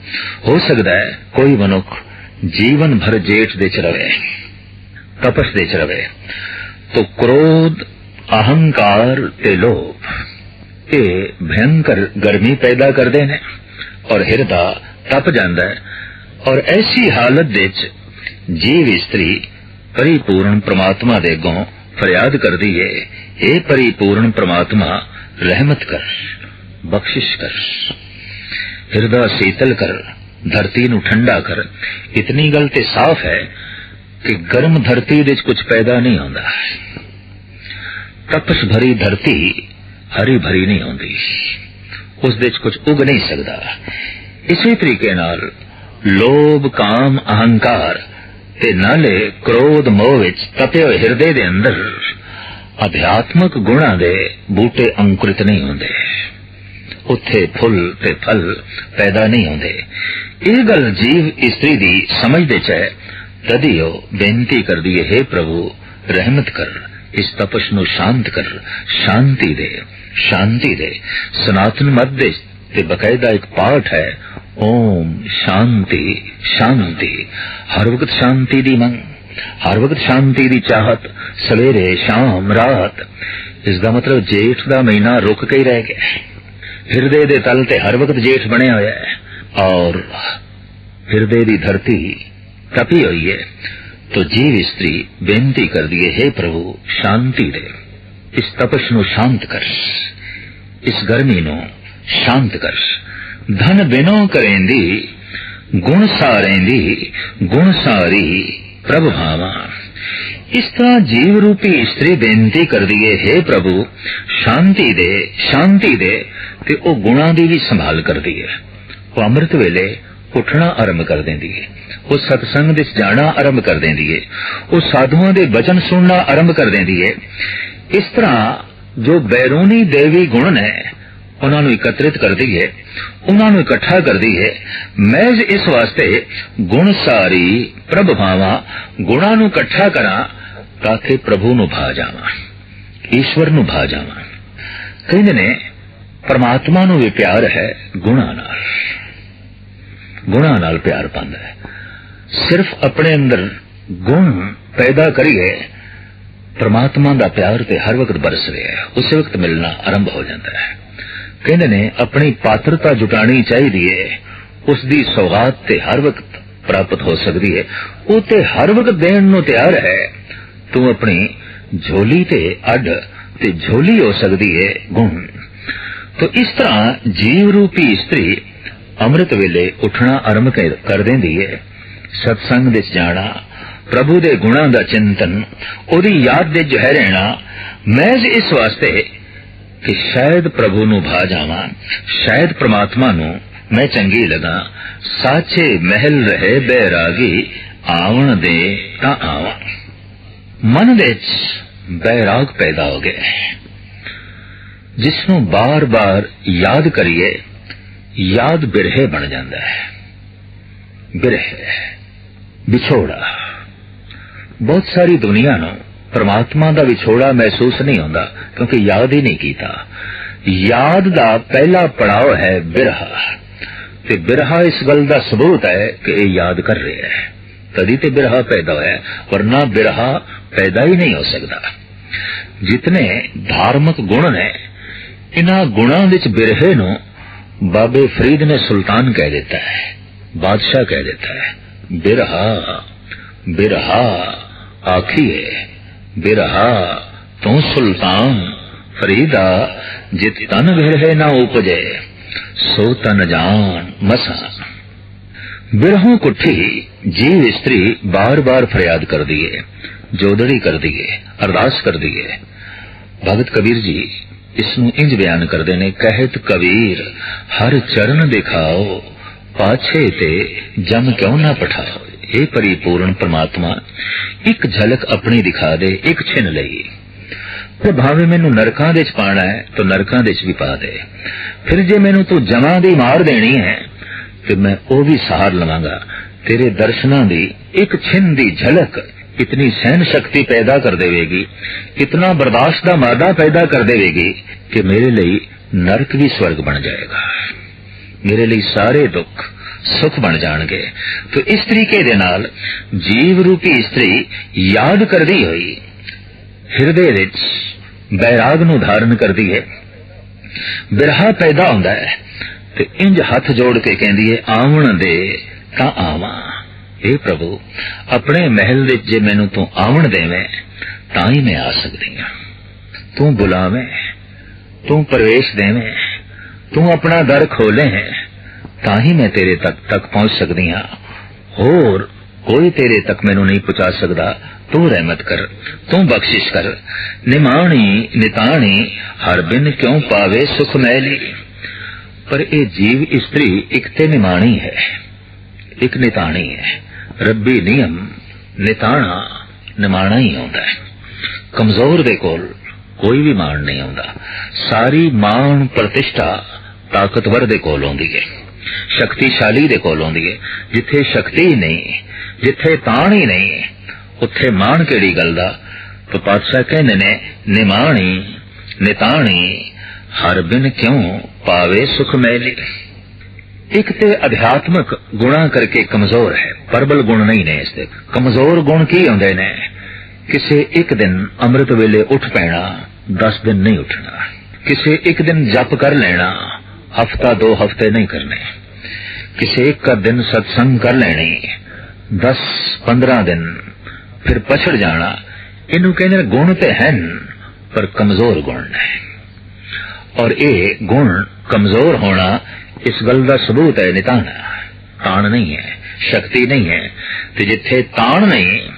ਹੋ ਸਕਦਾ ਹੈ ਕੋਈ ਮਨੁੱਖ ਜੀਵਨ ਭਰ ਜੇਠ ਦੇ ਚ ਰਵੇ, ਤਪਸ ਦੇ ਚ ਰਵੇ। ਤੋ ਕ੍ਰੋਧ, ਅਹੰਕਾਰ ਤੇ ਲੋਭ, ਇਹ ਭਯੰਕਰ ਗਰਮੀ ਪੈਦਾ ਕਰਦੇ ਨੇ ਔਰ ਹਿਰਦਾ ਤਪ ਜਾਂਦਾ ਹੈ ਔਰ ਐਸੀ ਹਾਲਤ ਵਿੱਚ ਜੀਵ ਇਸਤਰੀ ਪਰਿਪੂਰਨ ਪ੍ਰਮਾਤਮਾ ਦੇ ਅੱਗੋਂ ਫਰਿਆਦ ਕਰਦੀ ਏ हे ਪਰਿਪੂਰਨ ਪ੍ਰਮਾਤਮਾ, ਰਹਿਮਤ ਕਰ। ਬਖਸ਼ਿਸ਼ ਕਰ। ਹਿਰਦਾ ਸੀਤਲ ਕਰ, ਧਰਤੀ ਨੂੰ ਠੰਡਾ ਕਰ। ਇਤਨੀ ਗੱਲ ਤੇ ਸਾਫ਼ ਹੈ ਕਿ ਗਰਮ ਧਰਤੀ ਵਿੱਚ ਕੁਝ ਪੈਦਾ ਨਹੀਂ ਹੁੰਦਾ। ਤਪਸ਼ ਭਰੀ ਧਰਤੀ ਹਰੀ ਭਰੀ ਨਹੀਂ ਹੁੰਦੀ। ਉਸ ਵਿੱਚ ਕੁਝ ਉਗ ਨਹੀਂ ਸਕਦਾ। ਇਸੇ ਤਰੀਕੇ ਨਾਲ ਲੋਭ, ਕਾਮ, ਅਹੰਕਾਰ ਤੇ ਨਾਲੇ ਕ੍ਰੋਧ, ਮੋਹ ਵਿੱਚ ਤਪੇ ਹੋਏ ਹਿਰਦੇ ਦੇ ਅੰਦਰ ਅਧਿਆਤਮਕ ਗੁਣਾਂ ਦੇ ਬੂਟੇ ਅੰਕੁਰਿਤ ਨਹੀਂ ਹੁੰਦੇ। ਉੱਥੇ ਫੁੱਲ ਤੇ ਫਲ ਪੈਦਾ ਨਹੀਂ ਹੁੰਦੇ। ਇਹ ਗੱਲ ਜੀਵ ਇਸਤਰੀ ਦੀ ਸਮਝਦੇ ਚ ਹੈ। ਤਦੀ ਬੇਨਤੀ ਕਰਦੀ ਹੈ ਪ੍ਰਭੂ, ਰਹਿਮਤ ਕਰ। ਇਸ ਤਪਸ਼ ਨੂੰ ਸ਼ਾਂਤ ਕਰ, ਸ਼ਾਂਤੀ ਦੇ ਸ਼ਾਂਤੀ ਦੇ। ਸਨਾਤਨ ਮਤ ਦੇ ਤੇ ਬਕਾਇਦਾ ਇੱਕ ਪਾਠ ਹੈ, ਓਮ ਸ਼ਾਂਤੀ ਸ਼ਾਂਤੀ। ਹਰ ਵਕਤ ਸ਼ਾਂਤੀ ਦੀ ਮੰਗ, ਹਰ ਵਕਤ ਸ਼ਾਂਤੀ ਦੀ ਚਾਹਤ, ਸਵੇਰੇ, ਸ਼ਾਮ, ਰਾਤ। ਇਸ ਦਾ ਮਤਲਬ ਜੇਠ ਦਾ ਮਹੀਨਾ ਰੁਕ ਕੇ ਹੀ ਰਹਿ ਗਿਆ। ਹਿਰਦੇ ਦੇ ਤਲ ਤੇ ਹਰ ਵਕਤ ਜੇਠ ਬਣਿਆ ਹੋਇਆ ਹੈ। ਔਰ ਹਿਰਦੇ ਦੀ ਧਰਤੀ ਤਪੀ ਹੋਈ ਹੈ। ਤੋ ਜੀਵ ਇਸਤਰੀ ਬੇਨਤੀ ਕਰਦੀ ਹੈ हे ਪ੍ਰਭੂ, ਸ਼ਾਂਤੀ ਦੇ। ਇਸ ਤਪਸ਼ ਨੂੰ ਸ਼ਾਂਤ ਕਰ। ਇਸ ਗਰਮੀ ਨੂੰ ਸ਼ਾਂਤ ਕਰ। ਧਨ ਬਿਨੋ ਕਰੇਂਦੀ, ਗੁਣ ਸਾਰੇਂਦੀ, ਗੁਣ ਸਾਰੀ ਪ੍ਰਭ ਭਾਵਾ। ਇਸ ਤਰ੍ਹਾਂ ਜੀਵ ਰੂਪੀ ਇਸਤਰੀ ਬੇਨਤੀ ਕਰਦੀ ਏ हे ਪ੍ਰਭੂ, ਸ਼ਾਂਤੀ ਦੇ ਸ਼ਾਂਤੀ ਦੇ, ਤੇ ਉਹ ਗੁਣਾਂ ਦੀ ਵੀ ਸੰਭਾਲ ਕਰਦੀ ਏ। ਉਹ ਅੰਮ੍ਰਿਤ ਵੇਲੇ ਉੱਠਣਾ ਆਰੰਭ ਕਰ ਦਿੰਦੀ ਏ। ਉਹ ਸਤਸੰਗ ਵਿੱਚ ਜਾਣਾ ਆਰੰਭ ਕਰ ਦਿੰਦੀ ਏ। ਉਹ ਸਾਧੂਆਂ ਦੇ ਬਚਨ ਸੁਣਨਾ ਆਰੰਭ ਕਰ ਦਿੰਦੀ ਏ। ਇਸ ਤਰ੍ਹਾਂ ਜੋ ਬੈਰੂਨੀ ਦੇਵੀ ਗੁਣ ਨੇ ਉਹਨਾਂ ਨੂੰ ਇਕੱਤਰਿਤ ਕਰਦੀ ਹੈ ਉਹਨਾਂ ਨੂੰ ਇਕੱਠਾ ਕਰਦੀ ਹੈ ਮਹਿਜ਼ ਇਸ ਵਾਸਤੇ ਗੁਣ ਸਾਰੀ ਪ੍ਰਭ ਭਾਵਾਂ ਗੁਣਾਂ ਨੂੰ ਇਕੱਠਾ ਕਰਾਂ ਤਾਂ ਕਿ ਪ੍ਰਭੂ ਨੂੰ ਭਾ ਜਾਵਾਂ, ਈਸ਼ਵਰ ਨੂੰ ਭਾ ਜਾਵਾਂ। ਕਹਿੰਦੇ ਨੇ, ਪਰਮਾਤਮਾ ਨੂੰ ਵੀ ਪਿਆਰ ਹੈ ਗੁਣਾਂ ਨਾਲ। ਗੁਣਾਂ ਨਾਲ ਪਿਆਰ ਪਾਉਂਦਾ ਹੈ। ਸਿਰਫ ਆਪਣੇ ਅੰਦਰ ਗੁਣ ਪੈਦਾ ਕਰੀਏ, ਪਰਮਾਤਮਾ ਦਾ ਪਿਆਰ ਤੇ ਹਰ ਵਕਤ ਬਰਸ ਰਿਹਾ ਹੈ। ਉਸੇ ਵਕਤ ਮਿਲਣਾ ਆਰੰਭ ਹੋ ਜਾਂਦਾ ਹੈ। ਕਹਿੰਦੇ ਨੇ ਆਪਣੀ ਪਾਤਰਤਾ ਜੁਟਾਣੀ ਚਾਹੀਦੀ ਹੈ ਉਸ ਦੀ ਸੌਗਾਤ ਤੇ ਹਰ ਵਕਤ ਪ੍ਰਾਪਤ ਹੋ ਸਕਦੀ ਹੈ ਉਹ ਤੇ ਹਰ ਵਕਤ ਦੇਣ ਨੂੰ ਤਿਆਰ ਹੈ। ਤੂੰ ਆਪਣੀ ਝੋਲੀ ਤੇ ਅੱਡ ਤੇ ਝੋਲੀ ਹੋ ਸਕਦੀ ਹੈ ਗੁਣ। ਤੋ ਇਸ ਤਰ੍ਹਾਂ ਜੀਵ ਰੂਪੀ ਇਸਤਰੀ ਅੰਮ੍ਰਿਤ ਵੇਲੇ ਉਠਣਾ ਆਰੰਭ ਕਰ- ਕਰ ਦਿੰਦੀ ਹੈ ਸਤਸੰਗ ਵਿੱਚ ਜਾਣਾ, ਪ੍ਰਭੂ ਦੇ ਗੁਣਾਂ ਦਾ ਚਿੰਤਨ, ਉਹਦੀ ਯਾਦ ਦੇ ਜਹ ਰਹਿਣਾ, ਮਹਿਜ਼ ਇਸ ਵਾਸਤੇ ਕਿ ਸ਼ਾਇਦ ਪ੍ਰਭੂ ਨੂੰ ਭਾ ਜਾਵਾਂ, ਸ਼ਾਇਦ ਪ੍ਰਮਾਤਮਾ ਨੂੰ ਮੈਂ ਚੰਗੀ ਲਗਾ, ਸਾਚੇ ਮਹਿਲ ਰਹੇ ਬੈਰਾਗੀ, ਆਵਣ ਦੇ ਤਾਂ ਆਵਾਂ। ਮਨ ਵਿੱਚ ਬੈਰਾਗ ਪੈਦਾ ਹੋ ਗਿਆ ਜਿਸ ਨੂੰ ਬਾਰ-ਬਾਰ ਯਾਦ ਕਰੀਏ, ਯਾਦ ਬਿਰਹੇ ਬਣ ਜਾਂਦਾ ਹੈ। ਬਿਰਹੇ, ਵਿਛੋੜਾ। ਬਹੁਤ ਸਾਰੀ ਦੁਨੀਆ ਨੂੰ ਪਰਮਾਤਮਾ ਦਾ ਵਿਛੋੜਾ ਮਹਿਸੂਸ ਨਹੀਂ ਹੁੰਦਾ ਕਿਉਂਕਿ ਯਾਦ ਹੀ ਨਹੀਂ ਕੀਤਾ। ਯਾਦ ਦਾ ਪਹਿਲਾ ਪੜਾਅ ਹੈ ਬਿਰਹਾ। ਤੇ ਬਿਰਹਾ ਇਸ ਗੱਲ ਦਾ ਸਬੂਤ ਹੈ ਕਿ ਇਹ ਯਾਦ ਕਰ ਰਿਹਾ ਹੈ। ਤਦੀ ਤੇ ਬਿਰਹਾ ਪੈਦਾ ਹੋਇਆ ਹੈ, ਵਰਨਾ ਬਿਰਹਾ ਪੈਦਾ ਹੀ ਨਹੀਂ ਹੋ ਸਕਦਾ। ਜਿਤਨੇ ਧਾਰਮਿਕ ਗੁਣ ਨੇ ਇਹਨਾਂ ਗੁਣਾਂ ਵਿੱਚ ਬਿਰਹੇ ਨੂੰ ਬਾਬੇ ਫਰੀਦ ਨੇ ਸੁਲਤਾਨ ਕਹਿ ਦਿੱਤਾ ਹੈ ਬਾਦਸ਼ਾਹ ਕਹਿ ਦਿੱਤਾ ਹੈ ਬਿਰਹਾ ਬਿਰਹਾ ਆਖੀਏ ਬਿਰਹਾ, ਤੂੰ ਸੁਲਤਾਨ, ਫਰੀਦਾ, ਜਿਤ ਤਨ ਬਿਰਹੇ ਨਾ ਉਪਜੇ, ਸੋ ਤਨ ਜਾਨ ਮਸਾ। ਬਿਰਹੋਂ ਕੁੱਠੀ ਜੀਵ ਇਸਤਰੀ ਬਾਰ-ਬਾਰ ਫਰਿਆਦ ਕਰਦੀ ਏ ਜੋਦੜੀ ਕਰਦੀ ਏ ਅਰਦਾਸ ਕਰਦੀ ਏ ਭਗਤ ਕਬੀਰ ਜੀ, ਇਸ ਨੂੰ ਇੰਜ ਬਿਆਨ ਕਰਦੇ ਨੇ, ਕਹਿਤ ਕਬੀਰ, ਹਰ ਚਰਨ ਦਿਖਾਓ, ਪਾਛੇ ਤੇ ਜਮ ਕਿਉਂ ਨਾ ਪਠਾਓ। ਇਹ ਪਰਿਪੂਰਨ ਪ੍ਰਮਾਤਮਾ, ਇੱਕ ਝਲਕ ਆਪਣੀ ਦਿਖਾ ਦੇ, ਇੱਕ ਛਿਨ ਲਈ। ਤੇ ਭਾਵੇਂ ਮੈਨੂੰ ਨਰਕਾਂ ਦੇ ਚ ਪਾਣਾ ਹੈ, ਤਾਂ ਨਰਕਾਂ ਦੇ ਚ ਵੀ ਪਾ ਦੇ। ਫਿਰ ਜੇ ਮੈਨੂੰ ਤੂੰ ਜਮਾਂ ਦੀ ਮਾਰ ਦੇਣੀ ਹੈ, ਤੇ ਮੈਂ ਉਹ ਵੀ ਸਹਾਰ ਲਵਾਂਗਾ। ਤੇਰੇ ਦਰਸ਼ਨਾਂ ਦੀ ਇੱਕ ਛਿਨ ਦੀ ਝਲਕ ਇਤਨੀ ਸਹਿਨ ਸ਼ਕਤੀ ਪੈਦਾ ਕਰ ਦੇਵੇਗੀ, ਇਤਨਾ ਬਰਦਾਸ਼ਤ ਦਾ ਮਾਦਾ ਪੈਦਾ ਕਰ ਦੇਵੇਗੀ, ਕਿ ਮੇਰੇ ਲਈ ਨਰਕ ਵੀ ਸਵਰਗ ਬਣ ਜਾਏਗਾ। ਮੇਰੇ ਲਈ ਸਾਰੇ ਦੁੱਖ ਸੁਖ ਬਣ ਜਾਣਗੇ। ਤੇ ਇਸ ਤਰੀਕੇ ਦੇ ਨਾਲ ਜੀਵ ਰੂਪੀ ਇਸਤਰੀ ਯਾਦ ਕਰਦੀ ਹੋਈ ਹਿਰਦੇ ਵਿੱਚ ਬੈਰਾਗ ਨੂੰ ਧਾਰਨ ਕਰਦੀ ਹੈ। ਬਿਰਹਾ ਪੈਦਾ ਹੁੰਦਾ ਹੈ ਤੇ ਇੰਜ ਹੱਥ ਜੋੜ ਕੇ ਕਹਿੰਦੀ ਹੈ, ਆਵਣ ਦੇ ਤਾਂ ਆਵਾਂ। ਇਹ ਪ੍ਰਭੂ, ਆਪਣੇ ਮਹਿਲ ਵਿੱਚ ਜੇ ਮੈਨੂੰ ਤੂੰ ਆਵਣ ਦੇਵੇਂ, ਤਾਂ ਹੀ ਮੈਂ ਆ ਸਕਦੀ ਹਾਂ। ਤੂੰ ਬੁਲਾਵੇਂ, ਤੂੰ ਪ੍ਰਵੇਸ਼ ਦੇਵੇਂ, ਤੂੰ ਆਪਣਾ ਦਰ ਖੋਲੇ ਹੈ। ਤਾਂ ਹੀ ਮੈਂ ਤੇਰੇ ਤੱਕ ਤੱਕ ਪਹੁੰਚ ਸਕਦੀ ਹਾਂ। ਹੋਰ ਕੋਈ ਤੇਰੇ ਤੱਕ ਮੈਨੂੰ ਨਹੀਂ ਪਹੁੰਚਾ ਸਕਦਾ। ਤੂੰ ਰਹਿਮਤ ਕਰ, ਤੂੰ ਬਖਸ਼ਿਸ਼ ਕਰ। ਨਿਮਾਣੀ, ਨਿਤਾਣੀ, ਹਰ ਬਿਨ ਕਿਉਂ ਪਾਵੇ ਸੁਖ ਮੈਲੀ? ਪਰ ਇਹ ਜੀਵ ਇਸਤਰੀ ਇੱਕ ਤੇ ਨਿਮਾਣੀ ਹੈ, ਇੱਕ ਨਿਤਾਣੀ ਹੈ। ਰੱਬੀ ਨਿਯਮ, ਨਿਤਾਣਾ, ਨਿਮਾਣਾ ਹੀ ਆਉਂਦਾ ਹੈ। ਕਮਜ਼ੋਰ ਦੇ ਕੋਲ ਕੋਈ ਵੀ ਮਾਣ ਨਹੀਂ ਆਉਂਦਾ। ਸਾਰੀ ਮਾਣ ਪ੍ਰਤਿਸ਼ਠਾ ਤਾਕਤਵਰ ਦੇ ਕੋਲ ਆਉਂਦੀ ਹੈ। ਸ਼ਕਤੀਸ਼ਾਲੀ ਦੇ ਕੋਲ ਆਉਂਦੀ ਹੈ ਜਿੱਥੇ ਸ਼ਕਤੀ ਹੀ ਨਹੀਂ, ਜਿੱਥੇ ਤਾਣ ਹੀ ਨਹੀਂ, ਉੱਥੇ ਮਾਣ ਕਿਹੜੀ ਗੱਲ ਦਾ? ਤਾਂ ਪਾਤਸ਼ਾਹ ਕਹਿੰਦੇ ਨੇ, ਨਿਮਾਣੀ, ਨਿਤਾਣੀ, ਹਰ ਬਿਨ ਕਿਉਂ ਪਾਵੇ ਸੁਖ ਮੈਲੀ? ਇੱਕ ਤੇ ਅਧਿਆਤਮਕ ਗੁਣਾ ਕਰਕੇ ਕਮਜ਼ੋਰ ਹੈ, ਪਰਬਲ ਗੁਣ ਨਹੀਂ ਨੇ ਇਸ ਦੇ ਕਮਜ਼ੋਰ ਗੁਣ ਕੀ ਹੁੰਦੇ ਨੇ? ਕਿਸੇ ਇੱਕ ਦਿਨ ਅੰਮ੍ਰਿਤ ਵੇਲੇ ਉੱਠ ਪੈਣਾ 10 ਦਿਨ ਨਹੀਂ ਉੱਠਣਾ। ਕਿਸੇ ਇੱਕ ਦਿਨ ਜਪ ਕਰ ਲੈਣਾ ਹਫਤਾ, ਦੋ ਹਫ਼ਤੇ ਨਹੀਂ ਕਰਨੇ। ਕਿਸੇ ਇੱਕ ਦਾ ਦਿਨ ਸਤਸੰਗ ਕਰ ਲੈਣੀ 10 15 ਦਿਨ, ਫਿਰ ਪਛੜ ਜਾਣਾ, ਇਹਨੂੰ ਕਹਿੰਦੇ ਨੇ ਗੁਣ ਤੇ ਹਨ, ਪਰ ਕਮਜ਼ੋਰ ਗੁਣ ਨੇ। ਔਰ ਇਹ ਗੁਣ ਕਮਜ਼ੋਰ ਹੋਣਾ, ਇਸ ਗੱਲ ਦਾ ਸਬੂਤ ਹੈ ਨਿਤਾਣਾ। ਤਾਣ ਨਹੀਂ ਹੈ, ਸ਼ਕਤੀ ਨਹੀਂ ਹੈ, ਤੇ ਜਿੱਥੇ ਤਾਣ ਨਹੀਂ,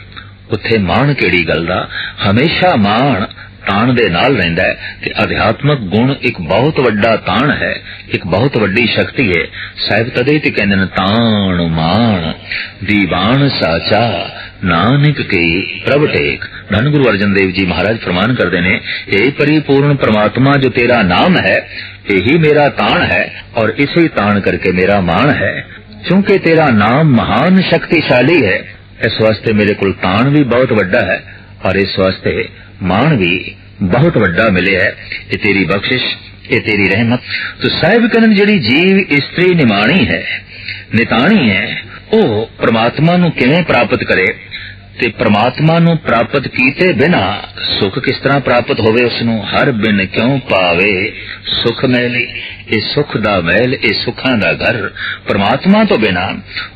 ਉੱਥੇ ਮਾਣ ਕਿਹੜੀ ਗੱਲ ਦਾ? ਹਮੇਸ਼ਾ ਮਾਣ ਤਾਣ ਦੇ ਨਾਲ ਰਹਿੰਦਾ ਹੈ ਤੇ ਅਧਿਆਤਮਕ ਗੁਣ ਇੱਕ ਬਹੁਤ ਵੱਡਾ ਤਾਣ ਹੈ, ਇੱਕ ਬਹੁਤ ਵੱਡੀ ਸ਼ਕਤੀ ਹੈ। ਸਾਹਿਬ ਤਦੇ ਤੇ ਕਹਿੰਦੇ ਨੇ, ਤਾਣ ਮਾਣ, ਦੀਵਾਨ ਸਾਚਾ, ਨਾਨਕ ਕੀ ਪ੍ਰਭ ਟੇਕ। ਧੰਨ ਗੁਰੂ ਅਰਜਨ ਦੇਵ ਜੀ ਮਹਾਰਾਜ ਫਰਮਾਨ ਕਰਦੇ ਨੇ, ਇਹ ਪਰਿਪੂਰਨ ਪ੍ਰਮਾਤਮਾ ਜੋ ਤੇਰਾ ਨਾਮ ਹੈ, ਇਹੀ ਮੇਰਾ ਤਾਣ ਹੈ ਔਰ ਇਸੇ ਤਾਣ ਕਰਕੇ ਮੇਰਾ ਮਾਣ ਹੈ। ਕਿਉਂਕਿ ਤੇਰਾ ਨਾਮ ਮਹਾਨ ਸ਼ਕਤੀਸ਼ਾਲੀ ਹੈ, ਇਸ ਵਾਸਤੇ ਮੇਰੇ ਕੋਲ ਤਾਣ ਵੀ ਬਹੁਤ ਵੱਡਾ ਹੈ ਔਰ ਇਸ ਵਾਸਤੇ ਮਾਣ ਵੀ ਬਹੁਤ ਵੱਡਾ ਮਿਲਿਆ ਇਹ ਤੇਰੀ ਬਖਸ਼ਿਸ਼, ਇਹ ਤੇਰੀ ਰਹਿਮਤ। ਤੋ ਸਾਹਿਬ ਕਰਨ ਜਿਹੜੀ ਜੀਵ ਇਸਤਰੀ ਨਿਮਾਣੀ ਹੈ, ਨਿਤਾਣੀ ਹੈ, ਉਹ ਪ੍ਰਮਾਤਮਾ ਨੂੰ ਕਿਵੇਂ ਪ੍ਰਾਪਤ ਕਰੇ? ਤੇ ਪ੍ਰਮਾਤਮਾ ਨੂੰ ਪ੍ਰਾਪਤ ਕੀਤੇ ਬਿਨਾ ਸੁਖ ਕਿਸ ਤਰ੍ਹਾਂ ਪ੍ਰਾਪਤ ਹੋਵੇ ਉਸ ਨੂੰ ਹਰ ਬਿਨ ਕਿਉਂ ਪਾਵੇ? ਸੁਖ ਮੈਲੀ ਇਹ ਸੁਖ ਦਾ ਮਹਿਲ, ਇਹ ਸੁਖਾਂ ਦਾ ਘਰ। ਪ੍ਰਮਾਤਮਾ ਤੋਂ ਬਿਨਾ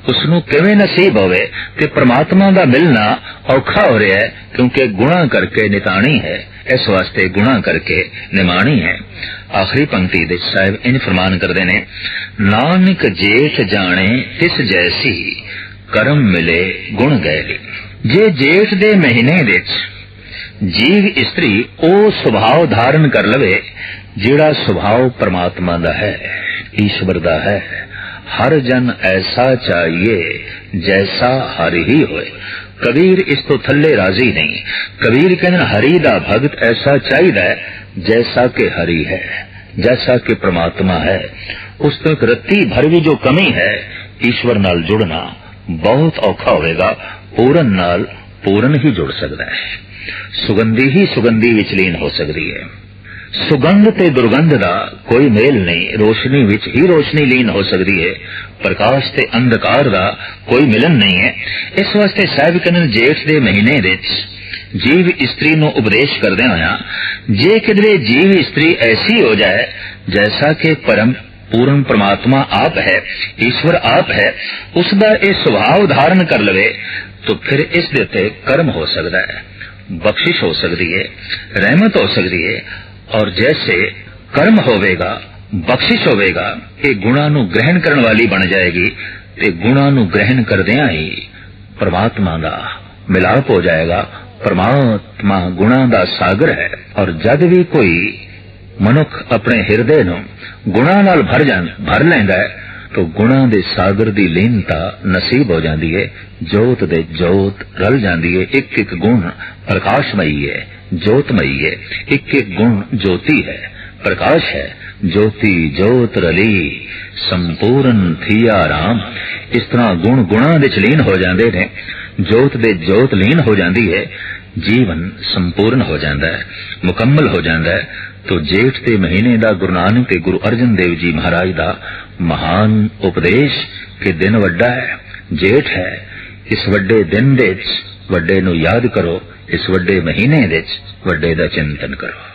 ਉਸ ਨੂੰ ਕਿਵੇਂ ਨਸੀਬ ਹੋਵੇ ਤੇ ਪ੍ਰਮਾਤਮਾ ਦਾ ਮਿਲਣਾ ਔਖਾ ਹੋ ਰਿਹਾ ਹੈ, ਕਿਉਂਕਿ ਗੁਨਾਹ ਕਰਕੇ ਨਿਤਾਣੀ ਹੈ। ਇਸ ਵਾਸਤੇ ਗੁਣਾ ਕਰਕੇ ਨਿਮਾਣੀ ਹੈ। ਆਖਰੀ ਪੰਕਤੀ ਦੇ ਸਾਹਿਬ ਇਨ ਫਰਮਾਨ ਕਰਦੇ ਨੇ, ਨਾਨਕ ਜੇਠ ਜਾਣੇ ਇਸ ਜੈਸੀ, ਕਰਮ ਮਿਲੇ ਗੁਣ ਗਏ ਜੇ ਜੇਠ ਦੇ ਮਹੀਨੇ ਵਿੱਚ ਜੀਵ ਇਸਤਰੀ ਉਹ ਸੁਭਾਅ ਧਾਰਨ ਕਰ ਲਵੇ, ਜਿਹੜਾ ਸੁਭਾਅ ਪ੍ਰਮਾਤਮਾ ਦਾ ਹੈ, ਈਸ਼ਵਰ ਦਾ ਹੈ, ਹਰ ਜਨ ਐਸਾ ਚਾਹੀਏ ਜੈਸਾ ਹਰਿ ਹੀ ਹੋਏ। ਕਬੀਰ ਇਸ ਤੋਂ ਥੱਲੇ ਰਾਜ਼ੀ ਨਹੀਂ। ਕਬੀਰ ਕਹਿੰਦੇ, ਹਰੀ ਦਾ ਭਗਤ ਐਸਾ ਚਾਹੀਦਾ ਹੈ ਜੈਸਾ ਕਿ ਹਰੀ ਹੈ, ਜੈਸਾ ਕਿ ਪ੍ਰਮਾਤਮਾ ਹੈ। ਉਸ ਤੋਂ ਇੱਕ ਰੱਤੀ ਭਰ ਵੀ ਜੋ ਕਮੀ ਹੈ, ਈਸ਼ਵਰ ਨਾਲ ਜੁੜਨਾ ਬਹੁਤ ਔਖਾ ਹੋਵੇਗਾ। ਪੂਰਨ ਨਾਲ ਪੂਰਨ ਹੀ ਜੁੜ ਸਕਦਾ ਹੈ। ਸੁਗੰਧੀ ਹੀ ਸੁਗੰਧੀ ਵਿੱਚ ਲੀਨ ਹੋ ਸਕਦੀ ਹੈ। ਸੁਗੰਧ ਤੇ ਦੁਰਗੰਧ ਦਾ ਕੋਈ ਮੇਲ ਨਹੀਂ, ਰੋਸ਼ਨੀ ਵਿੱਚ ਹੀ ਰੋਸ਼ਨੀ ਲੀਨ ਹੋ ਸਕਦੀ ਹੈ। ਪ੍ਰਕਾਸ਼ ਤੇ ਅੰਧਕਾਰ ਦਾ ਕੋਈ ਮਿਲਨ ਨਹੀਂ ਹੈ। ਇਸ ਵਾਸਤੇ ਸਾਹਿਬ ਕਹਿੰਦੇ ਜੇਠ ਦੇ ਮਹੀਨੇ ਵਿੱਚ ਜੀਵ ਇਸਤਰੀ ਨੂੰ ਉਪਦੇਸ਼ ਕਰਦੇ ਹੋਇਆ, ਜੇ ਕਿਧਰੇ ਜੀਵ ਇਸਤਰੀ ਐਸੀ ਹੋ ਜਾਏ, ਜੈਸਾ ਕਿ ਪਰਮ ਪੂਰਨ ਪ੍ਰਮਾਤਮਾ ਆਪ ਹੈ, ਈਸ਼ਵਰ ਆਪ ਹੈ ਉਸ ਦਾ ਇਹ ਸੁਭਾਅ ਧਾਰਨ ਕਰ ਲਵੇ, ਤਾਂ ਫਿਰ ਇਸ ਦੇ ਉੱਤੇ ਕਰਮ ਹੋ ਸਕਦਾ ਹੈ, ਬਖਸ਼ਿਸ਼ ਹੋ ਸਕਦੀ ਹੈ, ਰਹਿਮਤ ਹੋ ਸਕਦੀ ਹੈ, ਔਰ ਜੈਸੇ ਕਰਮ ਹੋਵੇਗਾ, ਬਖਸ਼ਿਸ਼ ਹੋਵੇਗਾ, ਇਹ ਗੁਣਾ ਨੂੰ ਗ੍ਰਹਿਣ ਕਰਨ ਵਾਲੀ ਬਣ ਜਾਏਗੀ, ਤੇ ਗੁਣਾ ਨੂੰ ਗ੍ਰਹਿਣ ਕਰਦਿਆਂ ਹੀ ਪਰਮਾਤਮਾ ਦਾ ਮਿਲਾਪ ਹੋ ਜਾਏਗਾ, ਪਰਮਾਤਮਾ ਗੁਣਾ ਦਾ ਸਾਗਰ ਹੈ, ਔਰ ਜਦ ਵੀ ਕੋਈ ਮਨੁੱਖ ਆਪਣੇ ਹਿਰਦੇ ਨੂੰ ਗੁਣਾ ਨਾਲ ਭਰ ਜਾਂ, ਭਰ ਲੈਂਦਾ ਹੈ, ਤਾਂ ਗੁਣਾ ਦੇ ਸਾਗਰ ਦੀ ਲੀਨਤਾ ਨਸੀਬ ਹੋ ਜਾਂਦੀ ਹੈ ਜੋਤ ਦੇ ਜੋਤ ਰਲ ਜਾਂਦੀ ਹੈ ਇੱਕ ਇੱਕ ਗੁਣ ਪ੍ਰਕਾਸ਼ਮਈ ਹੈ ਜੋਤਮਈ ਹੈ ਇੱਕ ਇੱਕ ਗੁਣ ਜੋਤੀ ਹੈ, ਪ੍ਰਕਾਸ਼ ਹੈ, ਜੋਤੀ ਜੋਤ ਰਲੀ, ਸੰਪੂਰਨ ਥੀਆ ਰਾਮ। ਇਸ ਤਰ੍ਹਾਂ ਗੁਣ ਗੁਣਾ ਵਿੱਚ ਲੀਨ ਹੋ ਜਾਂਦੇ ਨੇ, ਜੋਤ ਦੇ ਜੋਤ ਲੀਨ ਹੋ ਜਾਂਦੀ ਹੈ ਜੀਵਨ ਸੰਪੂਰਨ ਹੋ ਜਾਂਦਾ ਹੈ, ਮੁਕੰਮਲ ਹੋ ਜਾਂਦਾ ਹੈ ਤੋ ਜੇਠ ਦੇ ਮਹੀਨੇ ਦਾ ਗੁਰੂ ਨਾਨਕ ਤੇ ਗੁਰੂ ਅਰਜਨ ਦੇਵ ਜੀ ਮਹਾਰਾਜ ਦਾ ਮਹਾਨ ਉਪਦੇਸ਼ ਕਿ ਦਿਨ ਵੱਡਾ ਹੈ, ਜੇਠ ਹੈ। ਇਸ ਵੱਡੇ ਦਿਨ ਦੇ ਵਿੱਚ, ਵੱਡੇ ਨੂੰ ਯਾਦ ਕਰੋ, ਇਸ ਵੱਡੇ ਮਹੀਨੇ ਵਿੱਚ ਵੱਡੇ ਦਾ ਚਿੰਤਨ ਕਰੋ।